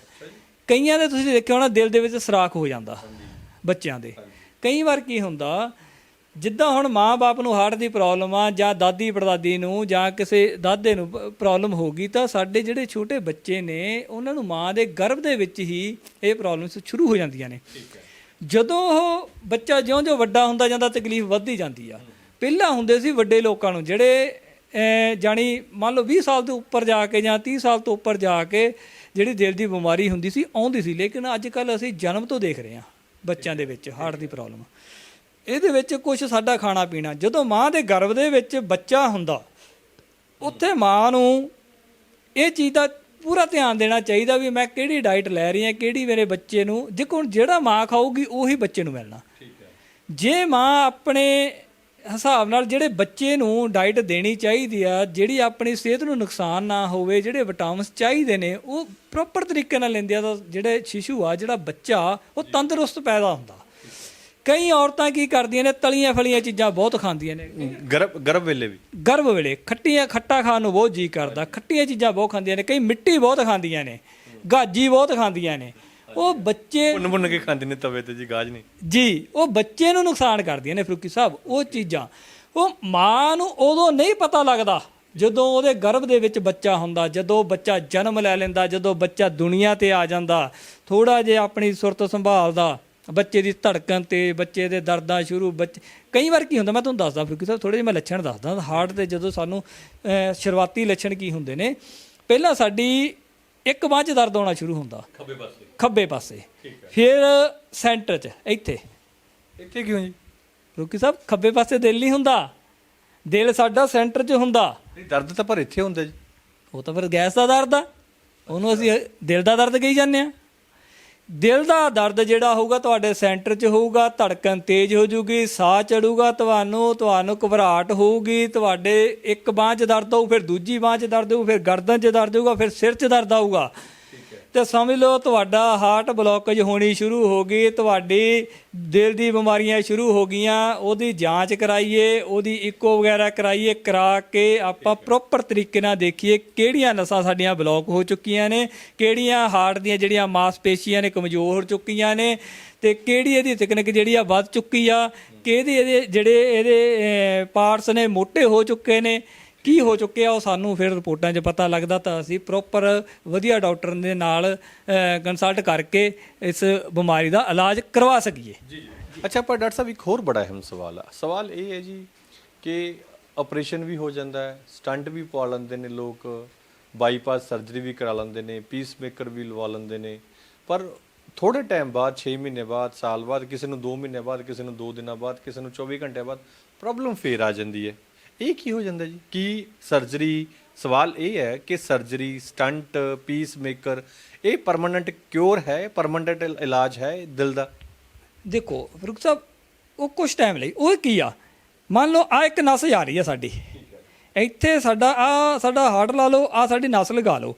ਕਈਆਂ ਦੇ ਤੁਸੀਂ ਦੇਖਿਆ ਹੋਣਾ ਦਿਲ ਦੇ ਵਿੱਚ ਸਰਾਖ ਹੋ ਜਾਂਦਾ ਬੱਚਿਆਂ ਦੇ। ਕਈ ਵਾਰ ਕੀ ਹੁੰਦਾ ਜਿੱਦਾਂ ਹੁਣ ਮਾਂ-ਬਾਪ ਨੂੰ ਹਾਰਟ ਦੀ ਪ੍ਰੋਬਲਮ ਆ ਜਾਂ ਦਾਦੀ ਪੜਦਾਦੀ ਨੂੰ ਜਾਂ ਕਿਸੇ ਦਾਦੇ ਨੂੰ ਪ੍ਰੋਬਲਮ ਹੋ ਗਈ ਤਾਂ ਸਾਡੇ ਜਿਹੜੇ ਛੋਟੇ ਬੱਚੇ ਨੇ ਉਹਨਾਂ ਨੂੰ ਮਾਂ ਦੇ ਗਰਭ ਦੇ ਵਿੱਚ ਹੀ ਇਹ ਪ੍ਰੋਬਲਮਸ ਸ਼ੁਰੂ ਹੋ ਜਾਂਦੀਆਂ ਨੇ। ਜਦੋਂ ਉਹ ਬੱਚਾ ਜਿਉਂ-ਜਿਉਂ ਵੱਡਾ ਹੁੰਦਾ ਜਾਂਦਾ ਤਕਲੀਫ ਵੱਧਦੀ ਜਾਂਦੀ ਆ। ਪਹਿਲਾਂ ਹੁੰਦੇ ਸੀ ਵੱਡੇ ਲੋਕਾਂ ਨੂੰ ਜਿਹੜੇ ਅਹ, ਜਾਣੀ ਮੰਨ ਲਓ 20 ਸਾਲ ਤੋਂ ਉੱਪਰ ਜਾ ਕੇ ਜਾਂ 30 ਸਾਲ ਤੋਂ ਉੱਪਰ ਜਾ ਕੇ ਜਿਹੜੀ ਦਿਲ ਦੀ ਬਿਮਾਰੀ ਹੁੰਦੀ ਸੀ ਆਉਂਦੀ ਸੀ। ਲੇਕਿਨ ਅੱਜ ਕੱਲ ਅਸੀਂ ਜਨਮ ਤੋਂ ਦੇਖ ਰਹੇ ਹਾਂ ਬੱਚਿਆਂ ਦੇ ਵਿੱਚ ਹਾਰਟ ਦੀ ਪ੍ਰੋਬਲਮ। ਇਹਦੇ ਵਿੱਚ ਕੁਝ ਸਾਡਾ ਖਾਣਾ ਪੀਣਾ ਜਦੋਂ ਮਾਂ ਦੇ ਗਰਭ ਦੇ ਵਿੱਚ ਬੱਚਾ ਹੁੰਦਾ ਉੱਥੇ ਮਾਂ ਨੂੰ ਇਹ ਚੀਜ਼ ਦਾ ਪੂਰਾ ਧਿਆਨ ਦੇਣਾ ਚਾਹੀਦਾ ਵੀ ਮੈਂ ਕਿਹੜੀ ਡਾਈਟ ਲੈ ਰਹੀ ਹਾਂ ਕਿਹੜੀ ਮੇਰੇ ਬੱਚੇ ਨੂੰ ਦੇਖੋ ਜਿਹੜਾ ਮਾਂ ਖਾਊਗੀ ਉਹੀ ਬੱਚੇ ਨੂੰ ਮਿਲਣਾ। ਜੇ ਮਾਂ ਆਪਣੇ ਹਿਸਾਬ ਨਾਲ ਜਿਹੜੇ ਬੱਚੇ ਨੂੰ ਡਾਈਟ ਦੇਣੀ ਚਾਹੀਦੀ ਆ ਜਿਹੜੀ ਆਪਣੀ ਸਿਹਤ ਨੂੰ ਨੁਕਸਾਨ ਨਾ ਹੋਵੇ ਜਿਹੜੇ ਵਿਟਾਮਿਨਸ ਚਾਹੀਦੇ ਨੇ ਉਹ ਪ੍ਰੋਪਰ ਤਰੀਕੇ ਨਾਲ ਲੈਂਦੇ ਆ ਤਾਂ ਜਿਹੜੇ ਸ਼ਿਸ਼ੂ ਆ ਜਿਹੜਾ ਬੱਚਾ ਉਹ ਤੰਦਰੁਸਤ ਪੈਦਾ ਹੁੰਦਾ। ਕਈ ਔਰਤਾਂ ਕੀ ਕਰਦੀਆਂ ਨੇ ਤਲੀਆਂ ਫਲੀਆਂ ਚੀਜ਼ਾਂ ਬਹੁਤ ਖਾਂਦੀਆਂ ਨੇ। ਗਰਭ ਗਰਭ ਵੇਲੇ ਵੀ। ਗਰਭ ਵੇਲੇ ਖੱਟੀਆਂ ਖੱਟਾ ਖਾਣ ਨੂੰ ਬਹੁਤ ਜੀ ਕਰਦਾ ਖੱਟੀਆਂ ਚੀਜ਼ਾਂ ਬਹੁਤ ਖਾਂਦੀਆਂ ਨੇ ਕਈ ਮਿੱਟੀ ਬਹੁਤ ਖਾਂਦੀਆਂ ਨੇ ਗਾਜੀ ਬਹੁਤ ਖਾਂਦੀਆਂ ਨੇ। ਉਹ ਬੱਚੇ ਪੁੰਨ ਪੁੰਨ ਕੇ ਖਾਂਦੇ ਨੇ ਤਵੇ ਤੇ ਜੀ ਗਾਜ ਨਹੀਂ। ਜੀ ਉਹ ਬੱਚੇ ਨੂੰ ਨੁਕਸਾਨ ਕਰਦੀਆਂ ਨੇ ਫਰੂਕੀ ਸਾਹਿਬ ਉਹ ਚੀਜ਼ਾਂ। ਉਹ ਮਾਂ ਨੂੰ ਉਦੋਂ ਨਹੀਂ ਪਤਾ ਲੱਗਦਾ ਜਦੋਂ ਉਹਦੇ ਗਰਭ ਦੇ ਵਿੱਚ ਬੱਚਾ ਹੁੰਦਾ ਜਦੋਂ ਬੱਚਾ ਜਨਮ ਲੈ ਲੈਂਦਾ ਜਦੋਂ ਬੱਚਾ ਦੁਨੀਆ ਤੇ ਆ ਜਾਂਦਾ ਥੋੜਾ ਜਿਹਾ ਆਪਣੀ ਸੁਰਤ ਸੰਭਾਲਦਾ। ਬੱਚੇ ਦੀ ਧੜਕਣ ਤੇ ਬੱਚੇ ਦੇ ਦਰਦਾਂ ਸ਼ੁਰੂ ਬੱਚੇ ਕਈ ਵਾਰ ਕੀ ਹੁੰਦਾ ਮੈਂ ਤੁਹਾਨੂੰ ਦੱਸਦਾ ਫਰੂਕੀ ਸਾਹਿਬ ਥੋੜੇ ਜਿਹਾ ਮੈਂ ਲੱਛਣ ਦੱਸਦਾ। ਹਾਰਟ ਦੇ ਜਦੋਂ ਸਾਨੂੰ ਸ਼ੁਰੂਆਤੀ ਲੱਛਣ ਕੀ ਹੁੰਦੇ ਨੇ ਪਹਿਲਾਂ ਸਾਡੀ ਇੱਕ ਬਾਂਹ 'ਚ ਦਰਦ ਹੋਣਾ ਸ਼ੁਰੂ ਹੁੰਦਾ। ਖੱਬੇ ਪਾਸੇ। ਖੱਬੇ ਪਾਸੇ। ਫਿਰ ਸੈਂਟਰ 'ਚ ਇੱਥੇ। ਇੱਥੇ ਕਿਉਂ ਜੀ? ਕਿਉਂਕਿ ਸਾਹਿਬ ਖੱਬੇ ਪਾਸੇ ਦਿਲ ਨਹੀਂ ਹੁੰਦਾ। ਦਿਲ ਸਾਡਾ ਸੈਂਟਰ 'ਚ ਹੁੰਦਾ। ਨਹੀਂ ਦਰਦ ਤਾਂ ਪਰ ਇੱਥੇ ਹੁੰਦਾ ਜੀ। ਉਹ ਤਾਂ ਫਿਰ ਗੈਸ ਦਾ ਦਰਦ ਆ। ਉਹਨੂੰ ਅਸੀਂ ਦਿਲ ਦਾ ਦਰਦ ਕਹੀ ਜਾਂਦੇ ਆ। ਦਿਲ ਦਾ ਦਰਦ ਜਿਹੜਾ ਹੋਊਗਾ ਤੁਹਾਡੇ ਸੈਂਟਰ 'ਚ ਹੋਊਗਾ, ਧੜਕਣ ਤੇਜ਼ ਹੋ ਜੂਗੀ, ਸਾਹ ਚੜੂਗਾ ਤੁਹਾਨੂੰ ਤੁਹਾਨੂੰ ਘਬਰਾਹਟ ਹੋਊਗੀ, ਤੁਹਾਡੇ ਇੱਕ ਬਾਂਹ 'ਚ ਦਰਦ ਹੋਊ, ਫਿਰ ਦੂਜੀ ਬਾਂਹ 'ਚ ਦਰਦ ਹੋਊ, ਫਿਰ ਗਰਦਨ 'ਚ ਦਰਦ ਹੋਊਗਾ, ਫਿਰ ਸਿਰ 'ਚ ਦਰਦ ਆਊਗਾ। ਤੇ ਸਮਝ ਲਓ ਤੁਹਾਡਾ ਹਾਰਟ ਬਲੌਕੇਜ ਹੋਣੀ ਸ਼ੁਰੂ ਹੋ ਗਈ, ਤੁਹਾਡੀ ਦਿਲ ਦੀ ਬਿਮਾਰੀਆਂ ਸ਼ੁਰੂ ਹੋ ਗਈਆਂ, ਉਹਦੀ ਜਾਂਚ ਕਰਾਈਏ, ਉਹਦੀ ਇਕੋ ਵਗੈਰਾ ਕਰਾਈਏ, ਕਰਾ ਕੇ ਆਪਾਂ ਪ੍ਰੋਪਰ ਤਰੀਕੇ ਨਾਲ ਦੇਖੀਏ ਕਿਹੜੀਆਂ ਨਸਾਂ ਸਾਡੀਆਂ ਬਲੌਕ ਹੋ ਚੁੱਕੀਆਂ ਨੇ, ਕਿਹੜੀਆਂ ਹਾਰਟ ਦੀਆਂ ਜਿਹੜੀਆਂ ਮਾਸਪੇਸ਼ੀਆਂ ਨੇ ਕਮਜ਼ੋਰ ਹੋ ਚੁੱਕੀਆਂ ਨੇ ਤੇ ਕਿਹੜੀ ਇਹਦੀ ਤਕਨੀਕ ਜਿਹੜੀ ਆ ਵੱਧ ਚੁੱਕੀ ਆ, ਕਿਹਦੇ ਇਹਦੇ ਜਿਹੜੇ ਇਹਦੇ ਪਾਰਟਸ ਨੇ ਮੋਟੇ ਹੋ ਚੁੱਕੇ ਨੇ ਕੀ ਹੋ ਚੁੱਕਿਆ ਉਹ ਸਾਨੂੰ ਫਿਰ ਰਿਪੋਰਟਾਂ 'ਚ ਪਤਾ ਲੱਗਦਾ ਤਾਂ ਅਸੀਂ ਪ੍ਰੋਪਰ ਵਧੀਆ ਡਾਕਟਰ ਦੇ ਨਾਲ ਕੰਸਲਟ ਕਰਕੇ ਇਸ ਬਿਮਾਰੀ ਦਾ ਇਲਾਜ ਕਰਵਾ ਸਕੀਏ। ਜੀ ਅੱਛਾ, ਪਰ ਡਾਕਟਰ ਸਾਹਿਬ, ਇੱਕ ਹੋਰ ਬੜਾ ਅਹਿਮ ਸਵਾਲ ਆ। ਸਵਾਲ ਇਹ ਹੈ ਜੀ ਕਿ ਆਪਰੇਸ਼ਨ ਵੀ ਹੋ ਜਾਂਦਾ ਹੈ, ਸਟੰਟ ਵੀ ਪਵਾ ਲੈਂਦੇ ਨੇ ਲੋਕ, ਬਾਈਪਾਸ ਸਰਜਰੀ ਵੀ ਕਰਾ ਲੈਂਦੇ ਨੇ ਪੀਸ ਮੇਕਰ ਵੀ ਲਵਾ ਲੈਂਦੇ ਨੇ। ਪਰ ਥੋੜੇ ਟਾਈਮ ਬਾਅਦ 6 ਮਹੀਨੇ ਬਾਅਦ, ਸਾਲ ਬਾਅਦ, ਕਿਸੇ ਨੂੰ 2 ਮਹੀਨੇ ਬਾਅਦ, ਕਿਸੇ ਨੂੰ 2 ਦਿਨਾਂ ਬਾਅਦ, ਕਿਸੇ ਨੂੰ 24 ਘੰਟੇ ਬਾਅਦ ਪ੍ਰੋਬਲਮ ਫੇਰ ਆ ਜਾਂਦੀ ਹੈ। ਇਹ ਕੀ ਹੋ ਜਾਂਦਾ ਜੀ? ਕੀ ਸਰਜਰੀ ਸਵਾਲ ਇਹ ਹੈ ਕਿ ਸਰਜਰੀ ਸਟੰਟ ਪੀਸ ਮੇਕਰ ਇਹ ਪਰਮਨੈਂਟ ਕਿਉਰ ਹੈ ਪਰਮਨੈਂਟ ਇਲਾਜ ਹੈ ਦਿਲ ਦਾ? ਦੇਖੋ ਫਰੂਕ ਸਾਹਿਬ ਉਹ ਕੁਝ ਟਾਈਮ ਲਈ। ਉਹ ਕੀ ਆ? ਮੰਨ ਲਓ ਆ ਇੱਕ ਨਸ ਜਾ ਰਹੀ ਆ ਸਾਡੀ। ਇੱਥੇ ਸਾਡਾ ਆ ਸਾਡਾ ਹਾਰਟ ਲਾ ਲਓ ਆ ਸਾਡੀ ਨਸ ਲਗਾ ਲਓ।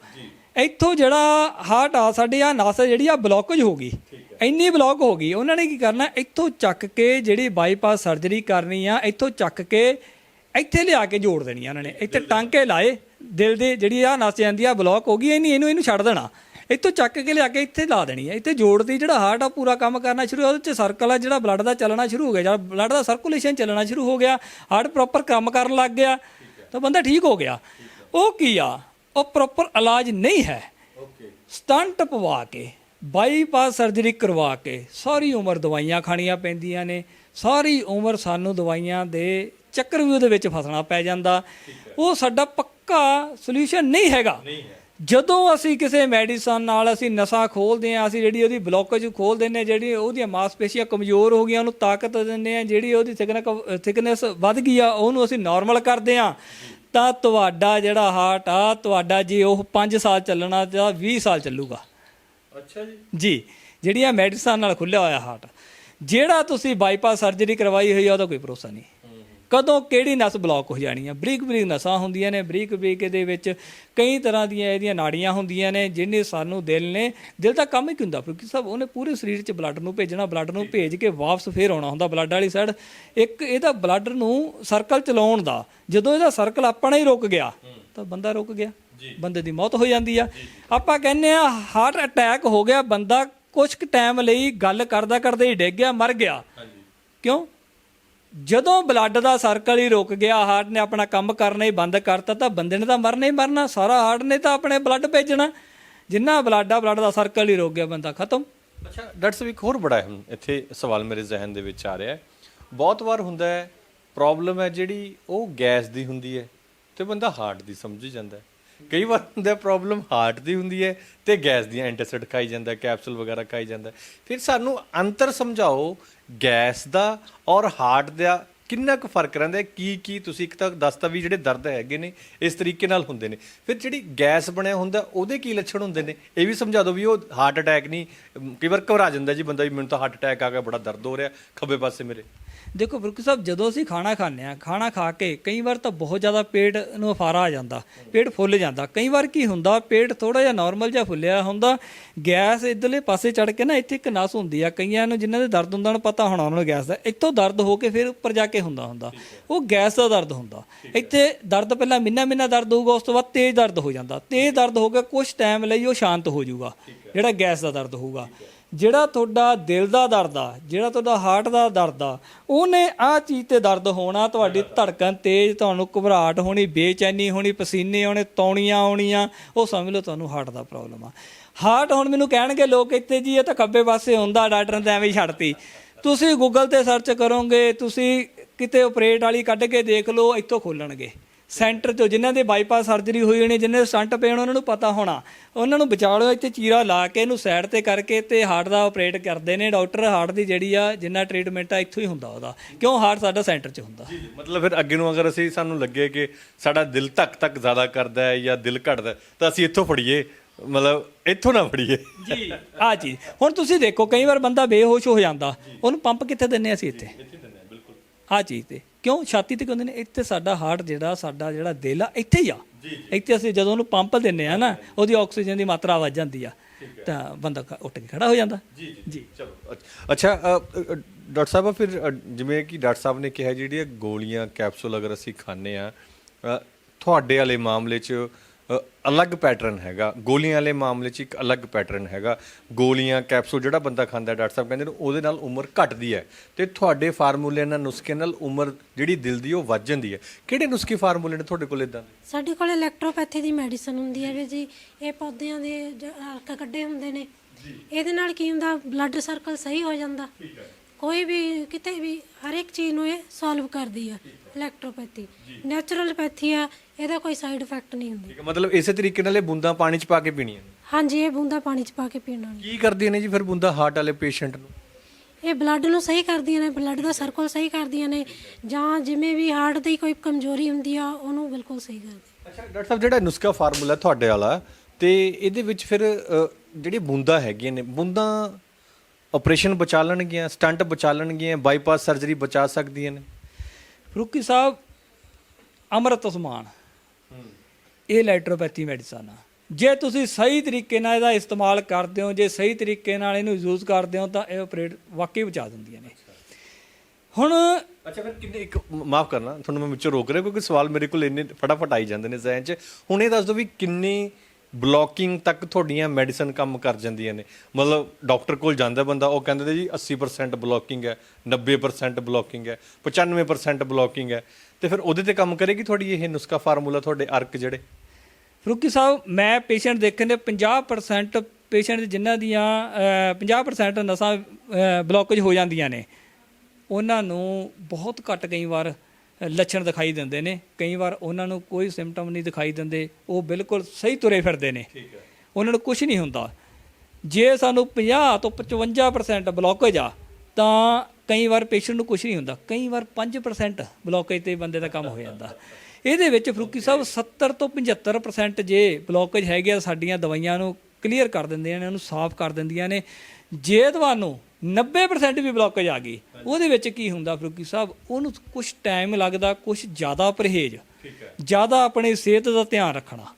ਇੱਥੋਂ ਜਿਹੜਾ ਹਾਰਟ ਆ ਸਾਡੀ ਆ ਨਸ ਜਿਹੜੀ ਆ ਬਲੌਕੇਜ ਹੋ ਗਈ। ਇੰਨੀ ਬਲੌਕ ਹੋ ਗਈ ਉਹਨਾਂ ਨੇ ਕੀ ਕਰਨਾ? ਇੱਥੋਂ ਚੱਕ ਕੇ ਜਿਹੜੀ ਬਾਈਪਾਸ ਸਰਜਰੀ ਕਰਨੀ ਆ ਇੱਥੋਂ ਚੱਕ ਕੇ ਇੱਥੇ ਲਿਆ ਕੇ ਜੋੜ ਦੇਣੀ ਆ ਉਹਨਾਂ ਨੇ। ਇੱਥੇ ਟਾਂਕੇ ਲਾਏ ਦਿਲ ਦੇ ਜਿਹੜੀ ਆ ਨਸ ਜਾਂਦੀ ਆ ਬਲੌਕ ਹੋ ਗਈ ਇਹਨੀ ਇਹਨੂੰ ਇਹਨੂੰ ਛੱਡ ਦੇਣਾ। ਇੱਥੋਂ ਚੱਕ ਕੇ ਲਿਆ ਕੇ ਇੱਥੇ ਲਾ ਦੇਣੀ ਹੈ ਇੱਥੇ ਜੋੜਦੀ ਜਿਹੜਾ ਹਾਰਟ ਆ ਪੂਰਾ ਕੰਮ ਕਰਨਾ ਸ਼ੁਰੂ ਉਹਦੇ ਚ ਸਰਕਲ ਆ ਜਿਹੜਾ ਬਲੱਡ ਦਾ ਚੱਲਣਾ ਸ਼ੁਰੂ ਹੋ ਗਿਆ। ਜਿਹੜਾ ਬਲੱਡ ਦਾ ਸਰਕੂਲੇਸ਼ਨ ਚੱਲਣਾ ਸ਼ੁਰੂ ਹੋ ਗਿਆ ਹਾਰਟ ਪ੍ਰੋਪਰ ਕੰਮ ਕਰਨ ਲੱਗ ਗਿਆ ਤਾਂ ਬੰਦਾ ਠੀਕ ਹੋ ਗਿਆ। ਉਹ ਕੀ ਆ? ਉਹ ਪ੍ਰੋਪਰ ਇਲਾਜ ਨਹੀਂ ਹੈ। ਸਟੰਟ ਪਵਾ ਕੇ ਬਾਈਪਾਸ ਸਰਜਰੀ ਕਰਵਾ ਕੇ ਸਾਰੀ ਉਮਰ ਦਵਾਈਆਂ ਖਾਣੀਆਂ ਪੈਂਦੀਆਂ ਨੇ। ਸਾਰੀ ਉਮਰ ਸਾਨੂੰ ਦਵਾਈਆਂ ਦੇ ਚੱਕਰ ਵੀ ਉਹਦੇ ਵਿੱਚ ਫਸਣਾ ਪੈ ਜਾਂਦਾ। ਉਹ ਸਾਡਾ ਪੱਕਾ ਸੋਲੂਸ਼ਨ ਨਹੀਂ ਹੈਗਾ। ਜਦੋਂ ਅਸੀਂ ਕਿਸੇ ਮੈਡੀਸਨ ਨਾਲ ਅਸੀਂ ਨਸਾਂ ਖੋਲਦੇ ਹਾਂ ਅਸੀਂ ਜਿਹੜੀ ਉਹਦੀ ਬਲੌਕੇਜ ਖੋਲ ਹਾਂ ਜਿਹੜੀ ਉਹਦੀਆਂ ਮਾਸਪੇਸ਼ੀਆਂ ਕਮਜ਼ੋਰ ਹੋ ਗਈਆਂ ਉਹਨੂੰ ਤਾਕਤ ਦਿੰਦੇ ਹਾਂ ਜਿਹੜੀ ਉਹਦੀ ਥਿਕਨੈਸ ਵੱਧ ਗਈ ਆ ਉਹਨੂੰ ਅਸੀਂ ਨਾਰਮਲ ਕਰਦੇ ਹਾਂ। ਤਾਂ ਤੁਹਾਡਾ ਜਿਹੜਾ ਹਾਰਟ ਆ ਤੁਹਾਡਾ ਜੇ ਉਹ 5 ਸਾਲ ਚੱਲਣਾ ਤਾਂ 20 ਸਾਲ ਚੱਲੂਗਾ। ਅੱਛਾ ਜੀ। ਜੀ ਜਿਹੜੀਆਂ ਮੈਡੀਸਨ ਨਾਲ ਖੁੱਲਿਆ ਹੋਇਆ ਹਾਰਟ ਜਿਹੜਾ ਤੁਸੀਂ ਬਾਈਪਾਸ ਸਰਜਰੀ ਕਰਵਾਈ ਹੋਈ ਆ ਉਹਦਾ ਕੋਈ ਭਰੋਸਾ ਨਹੀਂ। ਕਦੋਂ ਕਿਹੜੀ ਨਸ ਬਲੌਕ ਹੋ ਜਾਣੀ ਆ? ਬਰੀਕ ਬਰੀਕ ਨਸਾਂ ਹੁੰਦੀਆਂ ਨੇ ਬਰੀਕ ਬਰੀਕ ਦੇ ਵਿੱਚ ਕਈ ਤਰ੍ਹਾਂ ਦੀਆਂ ਇਹਦੀਆਂ ਨਾੜੀਆਂ ਹੁੰਦੀਆਂ ਨੇ ਜਿਹਨੇ ਸਾਨੂੰ ਦਿਲ ਨੇ ਦਿਲ ਦਾ ਕੰਮ ਹੀ ਕੀ ਹੁੰਦਾ? ਕਿਉਂਕਿ ਸਭ ਉਹਨੇ ਪੂਰੇ ਸਰੀਰ 'ਚ ਬਲੱਡ ਨੂੰ ਭੇਜਣਾ ਬਲੱਡ ਨੂੰ ਭੇਜ ਕੇ ਵਾਪਸ ਫੇਰ ਆਉਣਾ ਹੁੰਦਾ ਬਲੱਡ ਵਾਲੀ ਸਾਈਡ ਇੱਕ ਇਹਦਾ ਬਲੱਡ ਨੂੰ ਸਰਕਲ ਚਲਾਉਣ ਦਾ ਜਦੋਂ ਇਹਦਾ ਸਰਕਲ ਆਪਣਾ ਹੀ ਰੁਕ ਗਿਆ ਤਾਂ ਬੰਦਾ ਰੁਕ ਗਿਆ। ਬੰਦੇ ਦੀ ਮੌਤ ਹੋ ਜਾਂਦੀ ਆ। ਆਪਾਂ ਕਹਿੰਦੇ ਆ ਹਾਰਟ ਅਟੈਕ ਹੋ ਗਿਆ ਬੰਦਾ ਕੁਝ ਕੁ ਟਾਈਮ ਲਈ ਗੱਲ ਕਰਦਾ ਕਰਦੇ ਹੀ ਡਿੱਗ ਗਿਆ ਮਰ ਗਿਆ। ਕਿਉਂ? ਜਦੋਂ ਬਲੱਡ ਦਾ ਸਰਕਲ ਹੀ ਰੁਕ ਗਿਆ ਹਾਰਟ ਨੇ ਆਪਣਾ ਕੰਮ ਕਰਨਾ ਹੀ ਬੰਦ ਕਰਤਾ, ਤਾਂ ਬੰਦੇ ਨੇ ਤਾਂ ਮਰਨਾ ਹੀ ਮਰਨਾ, ਸਾਰਾ ਹਾਰਟ ਨੇ ਤਾਂ ਆਪਣੇ ਬਲੱਡ ਭੇਜਣਾ। ਜਿੰਨਾ ਬਲੱਡ ਆ ਬਲੱਡ ਦਾ ਸਰਕਲ ਹੀ ਰੁਕ ਗਿਆ ਬੰਦਾ, ਖਤਮ। ਅੱਛਾ, ਡਾਕਟਰ ਸਾਹਿਬ, ਇੱਕ ਹੋਰ ਬੜਾ ਅਹਿਮ ਇੱਥੇ ਸਵਾਲ ਮੇਰੇ ਜ਼ਿਹਨ ਦੇ ਵਿੱਚ ਆ ਰਿਹਾ ਹੈ। ਬਹੁਤ ਵਾਰ ਹੁੰਦਾ ਹੈ ਪ੍ਰੋਬਲਮ ਹੈ ਜਿਹੜੀ, ਉਹ ਗੈਸ ਦੀ ਹੁੰਦੀ ਹੈ ਤੇ ਬੰਦਾ ਹਾਰਟ ਦੀ ਸਮਝ ਜਾਂਦਾ ਹੈ। ਕਈ ਵਾਰ ਹੁੰਦਾ ਪ੍ਰੋਬਲਮ ਹਾਰਟ ਦੀ ਹੁੰਦੀ ਹੈ ਤੇ ਗੈਸ ਦੀਆਂ ਐਂਟੀਸਿਡ ਖਾਈ ਜਾਂਦਾ ਕੈਪਸੂਲ ਵਗੈਰਾ ਖਾਈ ਜਾਂਦਾ ਫਿਰ ਸਾਨੂੰ ਅੰਤਰ ਸਮਝਾਓ ਗੈਸ ਦਾ ਔਰ ਹਾਰਟ ਦਾ ਕਿੰਨਾ ਕੁ ਫ਼ਰਕ ਰਹਿੰਦਾ ਕੀ ਕੀ ਤੁਸੀਂ ਇੱਕ ਤਾਂ ਦੱਸਤਾ ਵੀ ਜਿਹੜੇ ਦਰਦ ਹੈਗੇ ਨੇ, ਇਸ ਤਰੀਕੇ ਨਾਲ ਹੁੰਦੇ ਨੇ। ਫਿਰ ਜਿਹੜੀ ਗੈਸ ਬਣਿਆ ਹੁੰਦਾ, ਉਹਦੇ ਕੀ ਲੱਛਣ ਹੁੰਦੇ ਨੇ? ਇਹ ਵੀ ਸਮਝਾ ਦਿਓ ਵੀ ਉਹ ਹਾਰਟ ਅਟੈਕ ਨਹੀਂ ਕਈ ਵਾਰ ਘਬਰਾ ਜਾਂਦਾ ਜੀ ਬੰਦਾ ਵੀ ਮੈਨੂੰ ਤਾਂ ਹਾਰਟ ਅਟੈਕ ਆ ਗਿਆ, ਬੜਾ ਦਰਦ ਹੋ ਰਿਹਾ, ਖੱਬੇ ਪਾਸੇ ਮੇਰੇ। ਦੇਖੋ ਫਰੂਕੀ ਸਾਹਿਬ ਜਦੋਂ ਅਸੀਂ ਖਾਣਾ ਖਾਂਦੇ ਆ ਖਾਣਾ ਖਾ ਕੇ ਕਈ ਵਾਰ ਤਾਂ ਬਹੁਤ ਜ਼ਿਆਦਾ ਪੇਟ ਨੂੰ ਅਫਾਰਾ ਆ ਜਾਂਦਾ ਪੇਟ ਫੁੱਲ ਜਾਂਦਾ। ਕਈ ਵਾਰ ਕੀ ਹੁੰਦਾ ਪੇਟ ਥੋੜਾ ਜਿਹਾ ਨਾਰਮਲ ਜਿਹਾ ਫੁੱਲਿਆ ਹੁੰਦਾ ਗੈਸ ਇਧਰਲੇ ਪਾਸੇ ਚੜ ਕੇ ਨਾ ਇੱਥੇ ਇੱਕ ਨਸ ਹੁੰਦੀ ਆ ਕਈਆਂ ਨੂੰ ਜਿਨ੍ਹਾਂ ਦੇ ਦਰਦ ਹੁੰਦਾ ਉਹਨੂੰ ਪਤਾ ਹੋਣਾ ਉਹਨਾਂ ਨੂੰ ਗੈਸ ਦਾ। ਇੱਥੋਂ ਦਰਦ ਹੋ ਕੇ ਫਿਰ ਉੱਪਰ ਜਾ ਕੇ ਹੁੰਦਾ ਹੁੰਦਾ। ਉਹ ਗੈਸ ਦਾ ਦਰਦ ਹੁੰਦਾ। ਇੱਥੇ ਦਰਦ ਪਹਿਲਾਂ ਮਿੰਨਾ ਮਿੰਨਾ ਦਰਦ ਹੋਊਗਾ ਉਸ ਤੋਂ ਬਾਅਦ ਤੇਜ਼ ਦਰਦ ਹੋ ਜਾਂਦਾ। ਤੇਜ਼ ਦਰਦ ਹੋ ਕੇ ਕੁਝ ਟਾਈਮ ਲਈ ਉਹ ਸ਼ਾਂਤ ਹੋ ਜਾਊਗਾ ਜਿਹੜਾ ਗੈਸ ਦਾ ਦਰਦ ਹੋਊਗਾ। ਜਿਹੜਾ ਤੁਹਾਡਾ ਦਿਲ ਦਾ ਦਰਦ ਆ, ਜਿਹੜਾ ਤੁਹਾਡਾ ਹਾਰਟ ਦਾ ਦਰਦ ਆ, ਉਹਨੇ ਆ ਚੀਜ਼ ਤੇ ਦਰਦ ਹੋਣਾ, ਤੁਹਾਡੀ ਧੜਕਣ ਤੇਜ਼, ਤੁਹਾਨੂੰ ਘਬਰਾਹਟ ਹੋਣੀ, ਬੇਚੈਨੀ ਹੋਣੀ, ਪਸੀਨੇ ਆਉਣੇ, ਤੌਣੀਆਂ ਆਉਣੀਆਂ, ਉਹ ਸਮਝ ਲਓ ਤੁਹਾਨੂੰ ਹਾਰਟ ਦਾ ਪ੍ਰੋਬਲਮ ਆ। ਹਾਰਟ ਹੁਣ ਮੈਨੂੰ ਕਹਿਣਗੇ ਲੋਕ ਇੱਥੇ ਜੀ, ਇਹ ਤਾਂ ਖੱਬੇ ਪਾਸੇ ਹੁੰਦਾ ਡਾਕਟਰ ਨੇ ਤਾਂ ਐਵੇਂ ਹੀ ਛੱਡਤੀ। ਤੁਸੀਂ ਗੂਗਲ ਤੇ ਸਰਚ ਕਰੋਗੇ, ਤੁਸੀਂ ਕਿਤੇ ਆਪਰੇਟ ਵਾਲੀ ਕੱਢ ਕੇ ਦੇਖ ਲਓ, ਇੱਥੋਂ ਖੋਲਣਗੇ। ਸੈਂਟਰ ਤੋਂ ਜਿਨ੍ਹਾਂ ਦੇ ਬਾਈਪਾਸ ਸਰਜਰੀ ਹੋਈ ਹੋਣੀ ਜਿਨ੍ਹਾਂ ਦੇ ਸਟੰਟ ਪਏ ਹੋਣ ਉਹਨਾਂ ਨੂੰ ਪਤਾ ਹੋਣਾ। ਉਹਨਾਂ ਨੂੰ ਬਚਾ ਲਓ ਇੱਥੇ ਚੀਰਾ ਲਾ ਕੇ ਇਹਨੂੰ ਸਾਈਡ ਤੇ ਕਰਕੇ ਤੇ ਹਾਰਟ ਦਾ ਆਪਰੇਟ ਕਰਦੇ ਨੇ। ਡਾਕਟਰ ਹਾਰਟ ਦੀ ਜਿਹੜੀ ਆ ਜਿੰਨਾ ਟ੍ਰੀਟਮੈਂਟ ਆ ਇੱਥੋਂ ਹੀ ਹੁੰਦਾ ਉਹਦਾ। ਕਿਉਂ ਹਾਰਟ ਸਾਡਾ ਸੈਂਟਰ 'ਚ ਹੁੰਦਾ? ਮਤਲਬ ਫਿਰ ਅੱਗੇ ਨੂੰ ਅਗਰ ਅਸੀਂ ਸਾਨੂੰ ਲੱਗੇ ਕਿ ਸਾਡਾ ਦਿਲ ਧੱਕ ਧੱਕ ਜ਼ਿਆਦਾ ਕਰਦਾ ਹੈ ਜਾਂ ਦਿਲ ਘਟਦਾ ਤਾਂ ਅਸੀਂ ਇੱਥੋਂ ਫੜੀਏ। ਮਤਲਬ ਇੱਥੋਂ ਨਾ ਫੜੀਏ। ਜੀ ਆ ਚੀਜ਼ ਹੁਣ ਤੁਸੀਂ ਦੇਖੋ ਕਈ ਵਾਰ ਬੰਦਾ ਬੇਹੋਸ਼ ਹੋ ਜਾਂਦਾ। ਉਹਨੂੰ ਪੰਪ ਕਿੱਥੇ ਦਿੰਨੇ ਅਸੀਂ ਇੱਥੇ? ਆ ਚੀਜ਼ ਤੇ ਕਿਉਂ? ਛਾਤੀ ਤੇ ਕਹਿੰਦੇ ਨੇ? ਇੱਥੇ ਸਾਡਾ ਹਾਰਟ ਜਿਹੜਾ ਸਾਡਾ ਜਿਹੜਾ ਦਿਲ ਆ ਇੱਥੇ ਹੀ ਆ। ਇੱਥੇ ਅਸੀਂ ਜਦੋਂ ਉਹਨੂੰ ਪੰਪ ਦਿੰਨੇ ਆ ਨਾ ਉਹਦੀ ਆਕਸੀਜਨ ਦੀ ਮਾਤਰਾ ਵੱਧ ਜਾਂਦੀ ਆ। ਤਾਂ ਬੰਦਾ ਉੱਠ ਕੇ ਖੜਾ ਹੋ ਜਾਂਦਾ। ਜੀ ਜੀ ਚਲੋ। ਅੱਛ- ਡਾਕਟਰ ਸਾਹਿਬ ਫਿਰ ਜਿਵੇਂ ਕਿ ਡਾਕਟਰ ਸਾਹਿਬ ਨੇ ਕਿਹਾ ਜਿਹੜੀਆਂ ਗੋਲੀਆਂ ਕੈਪਸੂਲ ਅਗਰ ਅਸੀਂ ਖਾਂਦੇ ਆ ਤੁਹਾਡੇ ਵਾਲੇ ਮਾਮਲੇ 'ਚ ਅਲੱਗ ਪੈਟਰਨ ਹੈਗਾ। ਗੋਲੀਆਂ ਵਾਲੇ ਮਾਮਲੇ 'ਚ ਇੱਕ ਅਲੱਗ ਪੈਟਰਨ ਹੈਗਾ। ਗੋਲੀਆਂ ਕੈਪਸੂਲ ਜਿਹੜਾ ਬੰਦਾ ਖਾਂਦਾ ਡਾਕਟਰ ਸਾਹਿਬ ਕਹਿੰਦੇ ਨੇ ਉਹਦੇ ਨਾਲ ਉਮਰ ਘਟਦੀ ਹੈ। ਤੇ ਤੁਹਾਡੇ ਫਾਰਮੂਲੇ ਨਾਲ ਨੁਸਖੇ ਨਾਲ ਉਮਰ ਜਿਹੜੀ ਦਿਲ ਦੀ ਉਹ ਵੱਧ ਜਾਂਦੀ ਹੈ। ਕਿਹੜੇ ਨੁਸਖੇ ਫਾਰਮੂਲੇ ਨੇ ਤੁਹਾਡੇ ਕੋਲ ਇਦਾਂ ਦੇ? ਸਾਡੇ ਕੋਲ ਇਲੈਕਟ੍ਰੋਪੈਥੀ ਦੀ ਮੈਡੀਸਨ ਹੁੰਦੀ ਹੈ ਵੀ ਜੀ। ਇਹ ਪੌਦਿਆਂ ਦੇ ਅਰਕ ਕੱਢੇ ਹੁੰਦੇ ਨੇ। ਇਹਦੇ ਨਾਲ ਕੀ ਹੁੰਦਾ? ਬਲੱਡ ਸਰਕਲ ਸਹੀ ਹੋ ਜਾਂਦਾ। ਕੋਈ ਵੀ ਕਿਤੇ ਵੀ ਹਰ ਇੱਕ ਚੀਜ਼ ਨੂੰ ਇਹ ਸੋਲਵ ਕਰਦੀ ਆ ਇਲੈਕਟ੍ਰੋਪੈਥੀ ਨੈਚੁਰਲ ਪੈਥੀ ਆ ਇਹਦਾ ਕੋਈ ਸਾਈਡ ਇਫੈਕਟ ਨਹੀਂ ਹੁੰਦੀ। ਠੀਕ ਹੈ ਮਤਲਬ ਇਸੇ ਤਰੀਕੇ ਨਾਲ ਇਹ ਬੂੰਦਾਂ ਪਾਣੀ 'ਚ ਪਾ ਕੇ ਪੀਣੀਆਂ ਨੇ। ਹਾਂਜੀ ਇਹ ਬੂੰਦਾ ਪਾਣੀ ਚ ਪਾ ਕੇ ਪੀਣ ਕੀ ਕਰਦੀਆਂ ਨੇ ਜੀ ਫਿਰ ਬੂੰਦਾਂ ਹਾਰਟ ਵਾਲੇ ਪੇਸ਼ੈਂਟ ਨੂੰ? ਇਹ ਬਲੱਡ ਨੂੰ ਸਹੀ ਕਰਦੀਆਂ ਨੇ ਬਲੱਡ ਦਾ ਸਰਕਲ ਸਹੀ ਕਰਦੀਆਂ ਨੇ ਜਾਂ ਜਿਵੇਂ ਵੀ ਹਾਰਟ ਦੀ ਕੋਈ ਕਮਜ਼ੋਰੀ ਹੁੰਦੀ ਆ ਉਹਨੂੰ ਬਿਲਕੁਲ ਸਹੀ ਕਰਦੀ ਅੱਛਾ ਡਾਕਟਰ ਸਾਹਿਬ ਜਿਹੜਾ ਨੁਸਖਾ ਫਾਰਮੂਲਾ ਤੁਹਾਡੇ ਵਾਲਾ ਤੇ ਇਹਦੇ ਵਿੱਚ ਫਿਰ ਅ, ਜਿਹੜੀ ਬੂੰਦਾਂ ਹੈਗੀਆਂ ਨੇ ਬੂੰਦਾਂ ਆਪਰੇਸ਼ਨ ਬਚਾ ਲੈਣਗੀਆਂ ਸਟੰਟ ਬਚਾ ਲੈਣਗੀਆਂ ਬਾਈਪਾਸ ਸਰਜਰੀ ਬਚਾ ਸਕਦੀਆਂ ਨੇ। ਫਰੂਕੀ ਸਾਹਿਬ ਅੰਮ੍ਰਿਤ ਸਮਾਨ ਇਹ ਇਲੈਕਟ੍ਰੋਪੈਥੀ ਮੈਡੀਸਨ ਆ। ਜੇ ਤੁਸੀਂ ਸਹੀ ਤਰੀਕੇ ਨਾਲ ਇਹਦਾ ਇਸਤੇਮਾਲ ਕਰਦੇ ਹੋ ਜੇ ਸਹੀ ਤਰੀਕੇ ਨਾਲ ਇਹਨੂੰ ਯੂਜ਼ ਕਰਦੇ ਹੋ ਤਾਂ ਇਹ ਆਪਰੇਟ ਵਾਕਈ ਬਚਾ ਦਿੰਦੀਆਂ ਨੇ। ਹੁਣ ਅੱਛਾ ਫਿਰ ਕਿੰਨੇ ਇੱਕ ਮਾਫ ਕਰਨਾ ਤੁਹਾਨੂੰ ਮੈਂ ਵਿੱਚੋਂ ਰੋਕ ਰਿਹਾ ਕਿਉਂਕਿ ਸਵਾਲ ਮੇਰੇ ਕੋਲ ਇੰਨੇ ਫਟਾਫਟ ਆਈ ਜਾਂਦੇ ਨੇ ਜ਼ਹਿਨ 'ਚ। ਹੁਣ ਇਹ ਦੱਸ ਦਿਓ ਵੀ ਕਿੰਨੀ ਬਲੌਕਿੰਗ ਤੱਕ ਤੁਹਾਡੀਆਂ ਮੈਡੀਸਨ ਕੰਮ ਕਰ ਜਾਂਦੀਆਂ ਨੇ। ਮਤਲਬ ਡਾਕਟਰ ਕੋਲ ਜਾਂਦਾ ਬੰਦਾ ਉਹ ਕਹਿੰਦੇ ਨੇ ਜੀ 80% ਬਲੌਕਿੰਗ ਹੈ 90% ਬਲੌਕਿੰਗ ਹੈ 95% ਬਲੌਕਿੰਗ ਹੈ। ਤੇ ਫਿਰ ਉਹਦੇ ਤੇ ਕੰਮ ਕਰੇਗੀ ਤੁਹਾਡੀ ਇਹ ਨੁਸਖਾ ਫਾਰਮੂਲਾ ਤੁਹਾਡੇ ਅਰਕ ਜਿਹੜੇ? ਫਰੂਕੀ ਸਾਹਿਬ ਮੈਂ ਪੇਸ਼ੈਂਟ ਦੇਖੇ ਨੇ 50% ਪੇਸ਼ੈਂਟ ਜਿਨ੍ਹਾਂ ਦੀਆਂ ਅਹ, 50% ਨਸਾਂ ਬਲੌਕੇਜ ਹੋ ਜਾਂਦੀਆਂ ਨੇ ਉਹਨਾਂ ਨੂੰ ਬਹੁਤ ਘੱਟ ਕਈ ਵਾਰ ਲੱਛਣ ਦਿਖਾਈ ਦਿੰਦੇ ਨੇ। ਕਈ ਵਾਰ ਉਹਨਾਂ ਨੂੰ ਕੋਈ ਸਿੰਪਟਮ ਨਹੀਂ ਦਿਖਾਈ ਦਿੰਦੇ। ਉਹ ਬਿਲਕੁਲ ਸਹੀ ਤੁਰੇ ਫਿਰਦੇ ਨੇ। ਉਹਨਾਂ ਨੂੰ ਕੁਝ ਨਹੀਂ ਹੁੰਦਾ। ਜੇ ਸਾਨੂੰ 50 ਤੋਂ 55% ਬਲੌਕੇਜ ਆ ਤਾਂ ਕਈ ਵਾਰ ਪੇਸ਼ੈਂਟ ਨੂੰ ਕੁਝ ਨਹੀਂ ਹੁੰਦਾ। ਕਈ ਵਾਰ 5% ਬਲੌਕੇਜ ਤੇ ਬੰਦੇ ਦਾ ਕੰਮ ਹੋ ਜਾਂਦਾ। ਇਹਦੇ ਵਿੱਚ ਫਰੂਕੀ ਸਾਹਿਬ 70 ਤੋਂ 75% ਜੇ ਬਲੌਕੇਜ ਹੈਗੇ ਆ ਸਾਡੀਆਂ ਦਵਾਈਆਂ ਨੂੰ ਕਲੀਅਰ ਕਰ ਦਿੰਦੀਆਂ ਨੇ ਉਹਨੂੰ ਸਾਫ਼ ਕਰ ਦਿੰਦੀਆਂ ਨੇ। ਜੇ ਤੁਹਾਨੂੰ 90% ਵੀ ਬਲੌਕੇਜ ਆ ਗਈ। ਉਹਦੇ ਵਿੱਚ ਕੀ ਹੁੰਦਾ ਫਰੂਕੀ ਸਾਹਿਬ? ਉਹਨੂੰ ਕੁਝ ਟਾਈਮ ਲੱਗਦਾ ਕੁਝ ਜ਼ਿਆਦਾ ਪਰਹੇਜ਼। ਜ਼ਿਆਦਾ ਆਪਣੀ ਸਿਹਤ ਦਾ ਧਿਆਨ ਰੱਖਣਾ।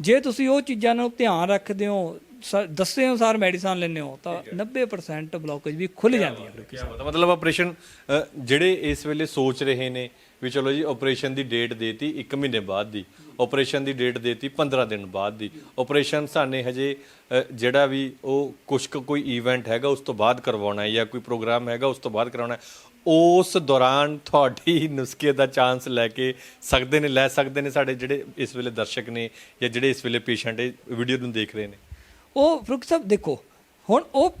ਜੇ ਤੁਸੀਂ ਉਹ ਚੀਜ਼ਾਂ ਨੂੰ ਧਿਆਨ ਰੱਖਦੇ ਹੋ ਦੱਸੇ ਅਨੁਸਾਰ ਮੈਡੀਸਨ ਲੈਂਦੇ ਹੋ ਤਾਂ 90% ਬਲੌਕੇਜ ਵੀ ਖੁੱਲ ਜਾਂਦੀ ਹੈ ਫਰੂਕੀ ਪਤਾ ਮਤਲਬ ਆਪਰੇਸ਼ਨ ਜਿਹੜੇ ਇਸ ਵੇਲੇ ਸੋਚ ਰਹੇ ਨੇ ਵੀ ਚਲੋ ਜੀ ਆਪਰੇਸ਼ਨ ਦੀ ਡੇਟ ਦੇਤੀ 1 ਮਹੀਨੇ ਬਾਅਦ ਦੀ। ਆਪਰੇਸ਼ਨ ਦੀ ਡੇਟ ਦੇਤੀ 15 ਦਿਨ ਬਾਅਦ ਦੀ। ਆਪਰੇਸ਼ਨ ਸਾਨੇ ਹਜੇ ਜਿਹੜਾ ਵੀ ਉਹ ਕੁਛ ਕੁ ਕੋਈ ਇਵੈਂਟ ਹੈਗਾ, ਉਸ ਤੋਂ ਬਾਅਦ ਕਰਵਾਉਣਾ ਹੈ ਜਾਂ ਕੋਈ ਪ੍ਰੋਗਰਾਮ ਹੈਗਾ, ਉਸ ਤੋਂ ਬਾਅਦ ਕਰਾਉਣਾ ਉਸ ਦੌਰਾਨ ਤੁਹਾਡੀ ਨੁਸਖੇ ਦਾ ਚਾਂਸ ਲੈ ਕੇ ਸਕਦੇ ਨੇ, ਲੈ ਸਕਦੇ ਨੇ ਸਾਡੇ ਜਿਹੜੇ ਇਸ ਵੇਲੇ ਦਰਸ਼ਕ ਨੇ ਜਾਂ ਜਿਹੜੇ ਇਸ ਵੇਲੇ ਪੇਸ਼ੈਂਟ ਵੀਡੀਓ ਨੂੰ ਦੇਖ ਰਹੇ ਨੇ। ਉਹ ਫਰੂਕ ਸਾਹਿਬ ਦੇਖੋ, ਹੁਣ ਉਹ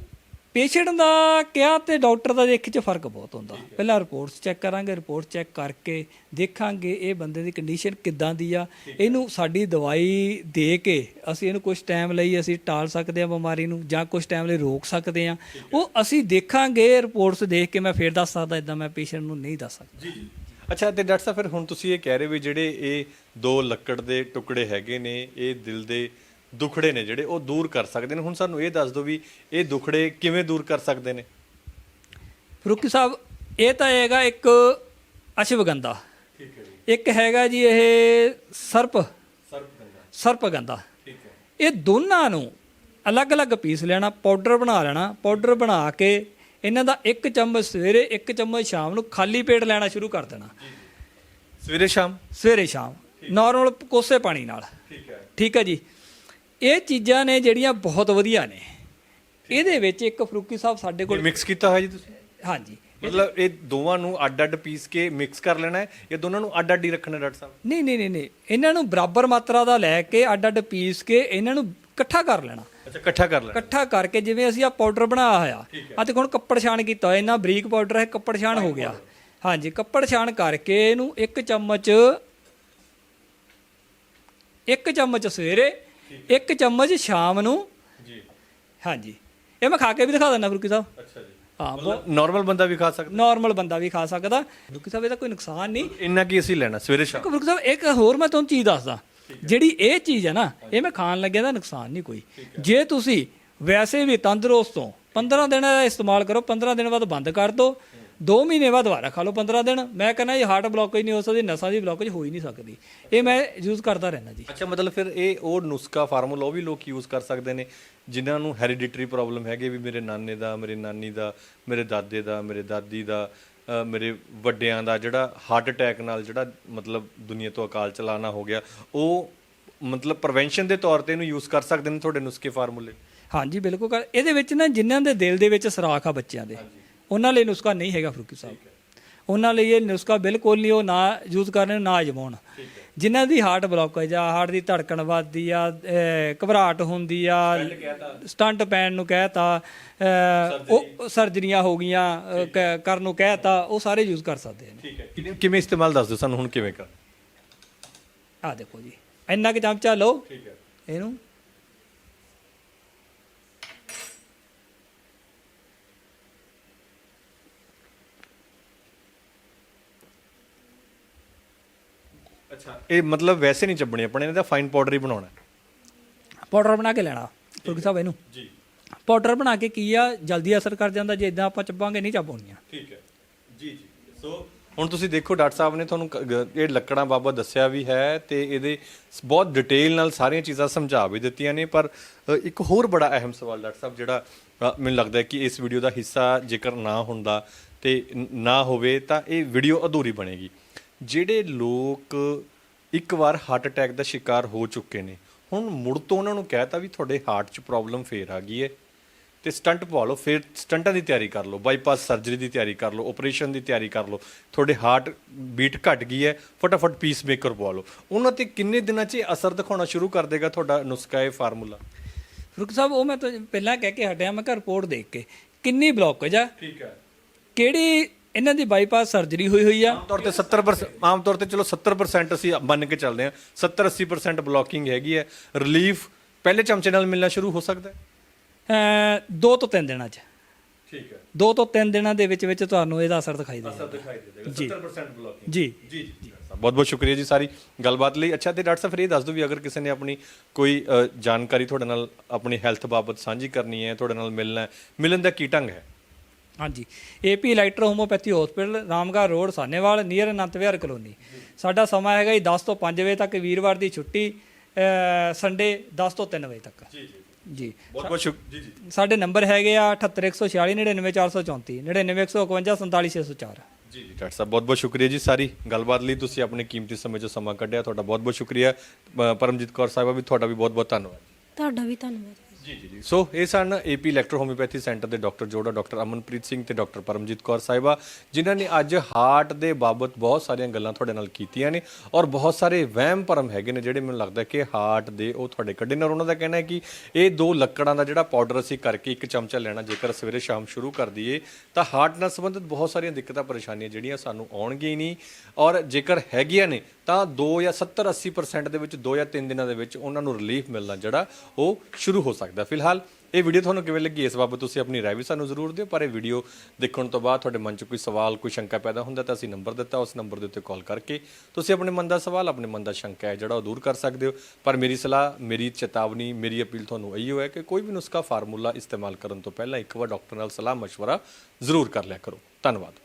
ਪੇਸ਼ੈਂਟ ਦਾ ਕਿਹਾ ਤੇ ਡਾਕਟਰ ਦਾ ਦੇਖ ਚ ਫ਼ਰਕ ਬਹੁਤ ਹੁੰਦਾ। ਪਹਿਲਾਂ ਰਿਪੋਰਟਸ ਚੈੱਕ ਕਰਾਂਗੇ ਰਿਪੋਰਟ ਚੈੱਕ ਕਰਕੇ ਦੇਖਾਂਗੇ ਇਹ ਬੰਦੇ ਦੀ ਕੰਡੀਸ਼ਨ ਕਿੱਦਾਂ ਦੀ ਆ। ਇਹਨੂੰ ਸਾਡੀ ਦਵਾਈ ਦੇ ਕੇ ਅਸੀਂ ਇਹਨੂੰ ਕੁਝ ਟਾਈਮ ਲਈ ਅਸੀਂ ਟਾਲ ਸਕਦੇ ਆ ਬਿਮਾਰੀ ਨੂੰ ਜਾਂ ਕੁਝ ਟਾਈਮ ਲਈ ਰੋਕ ਸਕਦੇ ਆ ਉਹ ਅਸੀਂ ਦੇਖਾਂਗੇ ਰਿਪੋਰਟਸ ਦੇਖ ਕੇ ਮੈਂ ਫੇਰ ਦੱਸ ਸਕਦਾ ਇਦਾਂ ਮੈਂ ਪੇਸ਼ੈਂਟ ਨੂੰ ਨਹੀਂ ਦੱਸ ਸਕਦਾ। ਜੀ ਅੱਛਾ, ਤੇ ਡਾਕਟਰ ਸਾਹਿਬ, ਫਿਰ ਹੁਣ ਤੁਸੀਂ ਇਹ ਕਹਿ ਰਹੇ ਵੀ ਜਿਹੜੇ ਇਹ ਦੋ ਲੱਕੜ ਦੇ ਟੁਕੜੇ ਹੈਗੇ ਨੇ, ਇਹ ਦਿਲ ਦੇ ਦੁਖੜੇ ਨੇ ਜਿਹੜੇ ਉਹ ਦੂਰ ਕਰ ਸਕਦੇ ਨੇ। ਹੁਣ ਸਾਨੂੰ ਇਹ ਦੱਸ ਦਿਓ ਵੀ ਇਹ ਦੁਖੜੇ ਕਿਵੇਂ ਦੂਰ ਕਰ ਸਕਦੇ ਨੇ? ਫਰੂਕੀ ਸਾਹਿਬ ਇਹ ਤਾਂ ਹੈਗਾ ਇੱਕ ਅਸ਼ਵਗੰਧਾ। ਠੀਕ ਹੈ ਜੀ। ਇੱਕ ਹੈਗਾ ਜੀ ਇਹ ਸਰਪ। ਸਰਪਗੰਧਾ ਸਰਪਗੰਧਾ ਠੀਕ ਹੈ। ਇਹ ਦੋਨਾਂ ਨੂੰ ਅਲੱਗ-ਅਲੱਗ ਪੀਸ ਲੈਣਾ ਪਾਊਡਰ ਬਣਾ ਲੈਣਾ ਪਾਊਡਰ ਬਣਾ ਕੇ ਇਹਨਾਂ ਦਾ ਇੱਕ ਚਮਚ ਸਵੇਰੇ ਇੱਕ ਚਮਚ ਸ਼ਾਮ ਨੂੰ ਖਾਲੀ ਪੇਟ ਲੈਣਾ ਸ਼ੁਰੂ ਕਰ ਦੇਣਾ। ਸਵੇਰੇ ਸ਼ਾਮ? ਸਵੇਰੇ ਸ਼ਾਮ। ਨਾਰਮਲ ਕੋਸੇ ਪਾਣੀ ਨਾਲ। ਠੀਕ ਹੈ। ਠੀਕ ਹੈ ਜੀ। ਇਹ ਚੀਜ਼ਾਂ ਨੇ ਜਿਹੜੀਆਂ ਬਹੁਤ ਵਧੀਆ ਨੇ। ਇਹਦੇ ਵਿੱਚ ਇੱਕ ਫਰੂਕੀ ਸਾਹਿਬ ਸਾਡੇ ਕੋਲ ਮਿਕਸ ਕੀਤਾ ਹੋਇਆ ਜੀ ਤੁਸੀਂ? ਹਾਂਜੀ। ਮਤਲਬ ਇਹ ਦੋਵਾਂ ਨੂੰ ਅੱਡ-ਅੱਡ ਪੀਸ ਕੇ ਮਿਕਸ ਕਰ ਲੈਣਾ ਹੈ ਜਾਂ ਦੋਨਾਂ ਨੂੰ ਅੱਡ-ਅੱਡ ਹੀ ਰੱਖਣਾ ਡਾਕਟਰ ਸਾਹਿਬ? ਨਹੀਂ ਨਹੀਂ ਨਹੀਂ ਨਹੀਂ। ਇਹਨਾਂ ਨੂੰ ਬਰਾਬਰ ਮਾਤਰਾ ਦਾ ਲੈ ਕੇ ਅੱਡ-ਅੱਡ ਪੀਸ ਕੇ ਇਹਨਾਂ ਨੂੰ ਇਕੱਠਾ ਕਰ ਲੈਣਾ। ਅੱਛਾ ਇਕੱਠਾ ਕਰ ਲੈਣਾ। ਇਕੱਠਾ ਕਰਕੇ ਜਿਵੇਂ ਅਸੀਂ ਆ ਪਾਊਡਰ ਬਣਾਇਆ ਹੋਇਆ ਆ ਤੇ ਹੁਣ ਕੱਪੜ ਛਾਣ ਕੀਤਾ ਹੋਇਆ ਇਹਨਾਂ ਬਰੀਕ ਪਾਊਡਰ ਹੈ ਕੱਪੜ ਛਾਣ ਹੋ ਗਿਆ। ਹਾਂਜੀ ਕੱਪੜ ਛਾਣ ਕਰਕੇ ਇਹਨੂੰ ਇੱਕ ਚਮਚ ਇੱਕ ਚਮਚ ਸਵੇਰੇ ਇੱਕ ਚਮਚ ਸ਼ਾਮ ਨੂੰ। ਜੀ। ਹਾਂਜੀ। ਇਹ ਮੈਂ ਖਾ ਕੇ ਵੀ ਦਿਖਾ ਦਿੰਦਾ ਫਰੂਕੀ ਸਾਹਿਬ। ਅੱਛਾ ਜੀ। ਹਾਂ ਨਾਰਮਲ ਬੰਦਾ ਵੀ ਖਾ ਸਕਦਾ? ਨਾਰਮਲ ਬੰਦਾ ਵੀ ਖਾ ਸਕਦਾ। ਫਰੂਕੀ ਸਾਹਿਬ ਇਹਦਾ ਕੋਈ ਨੁਕਸਾਨ ਨਹੀਂ। ਇੰਨਾ ਕੀ ਅਸੀਂ ਲੈਣਾ ਸਵੇਰੇ ਸ਼ਾਮ? ਫਰੂਕੀ ਸਾਹਿਬ ਇੱਕ ਹੋਰ ਮੈਂ ਤੁਹਾਨੂੰ ਚੀਜ਼ ਦੱਸਦਾ। ਜਿਹੜੀ ਇਹ ਚੀਜ਼ ਹੈ ਨਾ ਇਹ ਮੈਂ ਖਾਣ ਲੱਗਿਆ ਦਾ ਨੁਕਸਾਨ ਨਹੀਂ ਕੋਈ। ਜੇ ਤੁਸੀਂ ਵੈਸੇ ਵੀ ਤੰਦਰੁਸਤ ਹੋ 15 ਦਿਨ ਦਾ ਇਸਤੇਮਾਲ ਕਰੋ 15 ਦਿਨ ਬਾਅਦ ਬੰਦ ਕਰ ਦਿਓ 2 ਮਹੀਨੇ ਬਾਅਦ ਦੁਬਾਰਾ ਖਾ ਲਓ 15 ਦਿਨ। ਮੈਂ ਕਹਿੰਦਾ ਇਹ ਹਾਰਟ ਬਲੌਕੇਜ ਨਹੀਂ ਹੋ ਸਕਦੀ ਨਸਾਂ ਦੀ ਬਲੌਕੇਜ ਹੋ ਹੀ ਨਹੀਂ ਸਕਦੀ। ਇਹ ਮੈਂ ਯੂਜ਼ ਕਰਦਾ ਰਹਿਣਾ ਜੀ। ਅੱਛਾ ਮਤਲਬ ਫਿਰ ਇਹ ਉਹ ਨੁਸਖਾ ਫਾਰਮੂਲਾ ਉਹ ਵੀ ਲੋਕ ਯੂਜ਼ ਕਰ ਸਕਦੇ ਨੇ ਜਿਨ੍ਹਾਂ ਨੂੰ ਹੈਰੀਡਿਟਰੀ ਪ੍ਰੋਬਲਮ ਹੈਗੇ ਵੀ ਮੇਰੇ ਨਾਨੇ ਦਾ ਮੇਰੇ ਨਾਨੀ ਦਾ ਮੇਰੇ ਦਾਦੇ ਦਾ ਮੇਰੇ ਦਾਦੀ ਦਾ ਅ, ਮੇਰੇ ਵੱਡਿਆਂ ਦਾ ਜਿਹੜਾ ਹਾਰਟ ਅਟੈਕ ਨਾਲ ਜਿਹੜਾ ਮਤਲਬ ਦੁਨੀਆ ਤੋਂ ਅਕਾਲ ਚਲਾਣਾ ਹੋ ਗਿਆ ਉਹ ਮਤਲਬ ਪ੍ਰੀਵੈਂਸ਼ਨ ਦੇ ਤੌਰ ਤੇ ਇਹਨੂੰ ਯੂਜ਼ ਕਰ ਸਕਦੇ ਨੇ ਤੁਹਾਡੇ ਨੁਸਖੇ ਫਾਰਮੂਲੇ ਹਾਂਜੀ ਬਿਲਕੁਲ ਕਰ। ਇਹਦੇ ਵਿੱਚ ਨਾ ਜਿਨ੍ਹਾਂ ਦੇ ਦਿਲ ਦੇ ਵਿੱਚ ਸਰਾਖ ਆ ਬੱਚਿਆਂ ਦੇ। ਉਹਨਾਂ ਲਈ ਨੁਸਖਾ ਨਹੀਂ ਹੈਗਾ ਫਰੂਕੀ ਸਾਹਿਬ। ਉਹਨਾਂ ਲਈ ਇਹ ਨੁਸਖਾ ਬਿਲਕੁਲ ਨਹੀਂ ਉਹ ਨਾ ਯੂਜ਼ ਕਰਨ ਨਾ ਅਜਮਾਉਣ। ਜਿਨ੍ਹਾਂ ਦੀ ਹਾਰਟ ਬਲੌਕੇਜ ਆ ਹਾਰਟ ਦੀ ਧੜਕਣ ਵੱਧਦੀ ਆ ਅਹ, ਘਬਰਾਹਟ ਹੁੰਦੀ ਆ ਸਟੰਟ ਪੈਣ ਨੂੰ ਕਹਿਤਾ ਉਹ ਸਰਜਰੀਆਂ ਹੋ ਗਈਆਂ ਕਰਨ ਨੂੰ ਕਹਿਤਾ ਉਹ ਸਾਰੇ ਯੂਜ਼ ਕਰ ਸਕਦੇ ਨੇ ਠੀਕ ਹੈ। ਕਿਵੇਂ ਇਸਤੇਮਾਲ ਦੱਸ ਦਿਓ ਸਾਨੂੰ ਹੁਣ ਕਿਵੇਂ ਕਰ? ਆ ਦੇਖੋ ਜੀ ਇੰਨਾ ਕਿ ਚਮਚਾ ਲਓ। ਠੀਕ ਹੈ। ਇਹਨੂੰ ਅੱਛਾ। ਇਹ ਮਤਲਬ ਵੈਸੇ ਨਹੀਂ ਚੱਬਣੇ ਆਪਣੇ ਇਹਦਾ ਫਾਈਨ ਪਾਊਡਰ ਹੀ ਬਣਾਉਣਾ। ਪਾਊਡਰ ਬਣਾ ਕੇ ਲੈਣਾ ਫਰੂਕੀ ਸਾਹਿਬ ਇਹਨੂੰ। ਜੀ। ਪਾਊਡਰ ਬਣਾ ਕੇ ਕੀ ਆ ਜਲਦੀ ਅਸਰ ਕਰ ਜਾਂਦਾ ਜੇ ਇਦਾਂ ਆਪਾਂ ਚੱਬਾਂਗੇ ਨਹੀਂ ਚੱਬ ਹੋਣੀਆਂ ਠੀਕ ਹੈ। ਜੀ ਜੀ। ਸੋ ਹੁਣ ਤੁਸੀਂ ਦੇਖੋ ਡਾਕਟਰ ਸਾਹਿਬ ਨੇ ਤੁਹਾਨੂੰ ਕ- ਇਹ ਲੱਕੜਾਂ ਬਾਬਤ ਦੱਸਿਆ ਵੀ ਹੈ ਤੇ ਇਹਦੇ ਸ- ਬਹੁਤ ਡਿਟੇਲ ਨਾਲ ਸਾਰੀਆਂ ਚੀਜ਼ਾਂ ਸਮਝਾ ਵੀ ਦਿੱਤੀਆਂ ਨੇ ਪਰ ਅ, ਇੱਕ ਹੋਰ ਬੜਾ ਅਹਿਮ ਸਵਾਲ ਡਾਕਟਰ ਸਾਹਿਬ ਜਿਹੜਾ ਅ, ਮੈਨੂੰ ਲੱਗਦਾ ਹੈ ਕਿ ਇਸ ਵੀਡੀਓ ਦਾ ਹਿੱਸਾ ਜੇਕਰ ਨਾ ਹੁੰਦਾ ਤੇ ਨ- ਨਾ ਹੋਵੇ ਤਾਂ ਇਹ ਵੀਡੀਓ ਅਧੂਰੀ ਬਣੇਗੀ। ਜਿਹੜੇ ਲੋਕ ਇੱਕ ਵਾਰ ਹਾਰਟ ਅਟੈਕ ਦਾ ਸ਼ਿਕਾਰ ਹੋ ਚੁੱਕੇ ਨੇ ਹੁਣ ਮੁੜ ਤੋਂ ਉਹਨਾਂ ਨੂੰ ਕਹਿਤਾ ਵੀ ਤੁਹਾਡੇ ਹਾਰਟ 'ਚ ਪ੍ਰੋਬਲਮ ਫੇਰ ਆ ਗਈ ਹੈ ਤੇ ਸਟੰਟ ਪਵਾ ਲਓ ਫਿਰ ਸਟੰਟਾਂ ਦੀ ਤਿਆਰੀ ਕਰ ਲਓ ਬਾਈਪਾਸ ਸਰਜਰੀ ਦੀ ਤਿਆਰੀ ਕਰ ਲਓ ਆਪਰੇਸ਼ਨ ਦੀ ਤਿਆਰੀ ਕਰ ਲਓ ਤੁਹਾਡੇ ਹਾਰਟ ਬੀਟ ਘਟ ਗਈ ਹੈ ਫਟਾਫਟ ਪੀਸ ਮੇਕਰ ਪਵਾ ਲਓ। ਉਹਨਾਂ ਤੇ ਕਿੰਨੇ ਦਿਨਾਂ 'ਚ ਅਸਰ ਦਿਖਾਉਣਾ ਸ਼ੁਰੂ ਕਰ ਦੇਗਾ ਤੁਹਾਡਾ ਨੁਸਖਾ ਇਹ ਫਾਰਮੂਲਾ? ਫਰੂਕ ਸਾਹਿਬ ਉਹ ਮੈਂ ਤਾਂ ਪਹਿਲਾਂ ਕਹਿ ਕੇ ਹਟਿਆ ਮੈਂ ਕਿ ਰਿਪੋਰਟ ਦੇਖ ਕੇ। ਕਿੰਨੀ ਬਲੌਕੇਜ ਆ ਠੀਕ ਹੈ। ਕਿਹੜੀ ਇਹਨਾਂ ਦੀ ਬਾਈਪਾਸ ਸਰਜਰੀ ਹੋਈ ਹੋਈ ਆ। ਆਮ ਤੌਰ ਤੇ 70% ਆਮ ਤੌਰ ਤੇ ਚਲੋ 70% ਅਸੀਂ ਮੰਨ ਕੇ ਚੱਲਦੇ ਹਾਂ। 70 80% ਬਲੋਕਿੰਗ ਹੈਗੀ ਹੈ। ਰਿਲੀਫ ਪਹਿਲੇ ਚਮਚੇ ਨਾਲ ਮਿਲਣਾ ਸ਼ੁਰੂ ਹੋ ਸਕਦਾ ਹੈ? ਅ, ਦੋ ਤੋਂ ਤਿੰਨ ਦਿਨਾਂ 'ਚ। ਠੀਕ ਹੈ। ਦੋ ਤੋਂ ਤਿੰਨ ਦਿਨਾਂ ਦੇ ਵਿੱਚ ਵਿੱਚ ਤੁਹਾਨੂੰ ਇਹਦਾ ਅਸਰ ਦਿਖਾਈ ਦੇ ਅਸਰ ਦਿਖਾਈ ਦੇਗਾ 70% ਬਲੋਕਿੰਗ ਜੀ। ਜੀ ਜੀ ਬਹੁਤ ਬਹੁਤ ਸ਼ੁਕਰੀਆ ਜੀ ਸਾਰੀ ਗੱਲਬਾਤ ਲਈ। ਅੱਛਾ ਤੇ ਡਾਕਟਰ ਸਾਹਿਬ ਫਿਰ ਇਹ ਦੱਸ ਦਿਓ ਵੀ ਅਗਰ ਕਿਸੇ ਨੇ ਆਪਣੀ ਕੋਈ ਜਾਣਕਾਰੀ ਤੁਹਾਡੇ ਨਾਲ ਆਪਣੀ ਹੈਲਥ ਬਾਬਤ ਸਾਂਝੀ ਕਰਨੀ ਹੈ ਤੁਹਾਡੇ ਨਾਲ ਮਿਲਣਾ ਹੈ ਮਿਲਣ ਦਾ ਕੀ ਢੰਗ ਹੈ? ਹਾਂਜੀ। AP electro homeopathy hospital Ramgarh road Sahnewal near Anant Vihar colony ਸਾਡਾ ਸਮਾਂ ਹੈਗਾ ਜੀ 10 ਤੋਂ 5 ਵਜੇ ਤੱਕ ਵੀਰਵਾਰ ਦੀ ਛੁੱਟੀ ਸੰਡੇ 10 ਤੋਂ 3 ਵਜੇ ਤੱਕ। ਜੀ ਜੀ। ਜੀ। ਬਹੁਤ ਬਹੁਤ ਸ਼ੁਕ ਜੀ ਜੀ। ਸਾਡੇ ਨੰਬਰ ਹੈਗੇ ਆ 78146 99434 99151 47604 ਜੀ ਜੀ ਡਾਕਟਰ ਸਾਹਿਬ ਬਹੁਤ ਬਹੁਤ ਸ਼ੁਕਰੀਆ ਜੀ ਸਾਰੀ ਗੱਲਬਾਤ ਲਈ। ਤੁਸੀਂ ਆਪਣੇ ਕੀਮਤੀ ਸਮੇਂ ਚੋਂ ਸਮਾਂ ਕੱਢਿਆ ਤੁਹਾਡਾ ਬਹੁਤ ਬਹੁਤ ਸ਼ੁਕਰੀਆ। ਪਰਮਜੀਤ ਕੌਰ ਸਾਹਿਬਾ ਵੀ ਤੁਹਾਡਾ ਵੀ ਬਹੁਤ ਬਹੁਤ ਧੰਨਵਾਦ। ਤੁਹਾਡਾ ਵੀ ਧੰਨਵਾਦ। ਜੀ ਜੀ ਜੀ। ਸੋ ਇਹ ਸਨ ਏਪੀ ਇਲੈਕਟ੍ਰੋ ਹੋਮਿਓਪੈਥੀ ਸੈਂਟਰ ਦੇ ਡਾਕਟਰ ਜੋੜਾ, ਡਾਕਟਰ ਅਮਨਪ੍ਰੀਤ ਸਿੰਘ ਤੇ ਡਾਕਟਰ ਪਰਮਜੀਤ ਕੌਰ ਸਾਹਿਬਾ, ਜਿਨ੍ਹਾਂ ਨੇ ਅੱਜ ਹਾਰਟ ਦੇ ਬਾਬਤ ਬਹੁਤ ਸਾਰੀਆਂ ਗੱਲਾਂ ਤੁਹਾਡੇ ਨਾਲ ਕੀਤੀਆਂ ਨੇ ਔਰ ਬਹੁਤ ਸਾਰੇ ਵਹਿਮ ਭਰਮ ਹੈਗੇ ਨੇ ਜਿਹੜੇ ਮੈਨੂੰ ਲੱਗਦਾ ਕਿ ਹਾਰਟ ਦੇ ਉਹ ਤੁਹਾਡੇ ਕੱਢੇ ਨੇ ਔਰ ਉਹਨਾਂ ਦਾ ਕਹਿਣਾ ਹੈ ਕਿ ਇਹ ਦੋ ਲੱਕੜਾਂ ਦਾ ਜਿਹੜਾ ਪਾਊਡਰ ਅਸੀਂ ਕਰਕੇ ਇੱਕ ਚਮਚਾ ਲੈਣਾ, ਜੇਕਰ ਸਵੇਰੇ ਸ਼ਾਮ ਸ਼ੁਰੂ ਕਰ ਦਈਏ, ਤਾਂ ਹਾਰਟ ਨਾਲ ਸੰਬੰਧਿਤ ਬਹੁਤ ਸਾਰੀਆਂ ਦਿੱਕਤਾਂ, ਪਰੇਸ਼ਾਨੀਆਂ ਜਿਹੜੀਆਂ ਸਾਨੂੰ ਆਉਣਗੀਆਂ ਨਹੀਂ ਔਰ ਜੇਕਰ ਹੈਗੀਆਂ ਨੇ ਤਾਂ 2 ਜਾਂ 70 80% ਦੇ ਵਿੱਚ 2 ਜਾਂ 3 ਦਿਨਾਂ ਦੇ ਵਿੱਚ ਉਹਨਾਂ ਨੂੰ ਰਿਲੀਫ ਮਿਲਣਾ ਜਿਹੜਾ ਉਹ ਸ਼ੁਰੂ ਹੋ ਸਕਦਾ ਫਿਲਹਾਲ ਇਹ ਵੀਡੀਓ ਤੁਹਾਨੂੰ ਕਿਵੇਂ ਲੱਗੀ ਇਸ ਬਾਬਤ ਤੁਸੀਂ ਆਪਣੀ ਰਾਏ ਵੀ ਸਾਨੂੰ ਜ਼ਰੂਰ ਦਿਓ ਪਰ ਇਹ ਵੀਡੀਓ ਦੇਖਣ ਤੋਂ ਬਾਅਦ ਤੁਹਾਡੇ ਮਨ 'ਚ ਕੋਈ ਸਵਾਲ ਕੋਈ ਸ਼ੰਕਾ ਪੈਦਾ ਹੁੰਦਾ ਤਾਂ ਅਸੀਂ ਨੰਬਰ ਦਿੱਤਾ ਉਸ ਨੰਬਰ ਦੇ ਉੱਤੇ ਕਾਲ ਕਰਕੇ ਤੁਸੀਂ ਆਪਣੇ ਮਨ ਦਾ ਸਵਾਲ ਆਪਣੇ ਮਨ ਦਾ ਸ਼ੰਕਾ ਹੈ ਜਿਹੜਾ ਉਹ ਦੂਰ ਕਰ ਸਕਦੇ ਹੋ ਪਰ ਮੇਰੀ ਸਲਾਹ ਮੇਰੀ ਚੇਤਾਵਨੀ ਮੇਰੀ ਅਪੀਲ ਤੁਹਾਨੂੰ ਇਹੀ ਹੈ ਕਿ ਕੋਈ ਵੀ ਨੁਸਖਾ ਫਾਰਮੂਲਾ ਇਸਤੇਮਾਲ ਕਰਨ ਤੋਂ ਪਹਿਲਾਂ ਇੱਕ ਵਾਰ ਡਾਕਟਰ ਨਾਲ ਸਲਾਹ مشورہ ਜ਼ਰੂਰ ਕਰ ਲਿਆ ਕਰੋ ਧੰਨਵਾਦ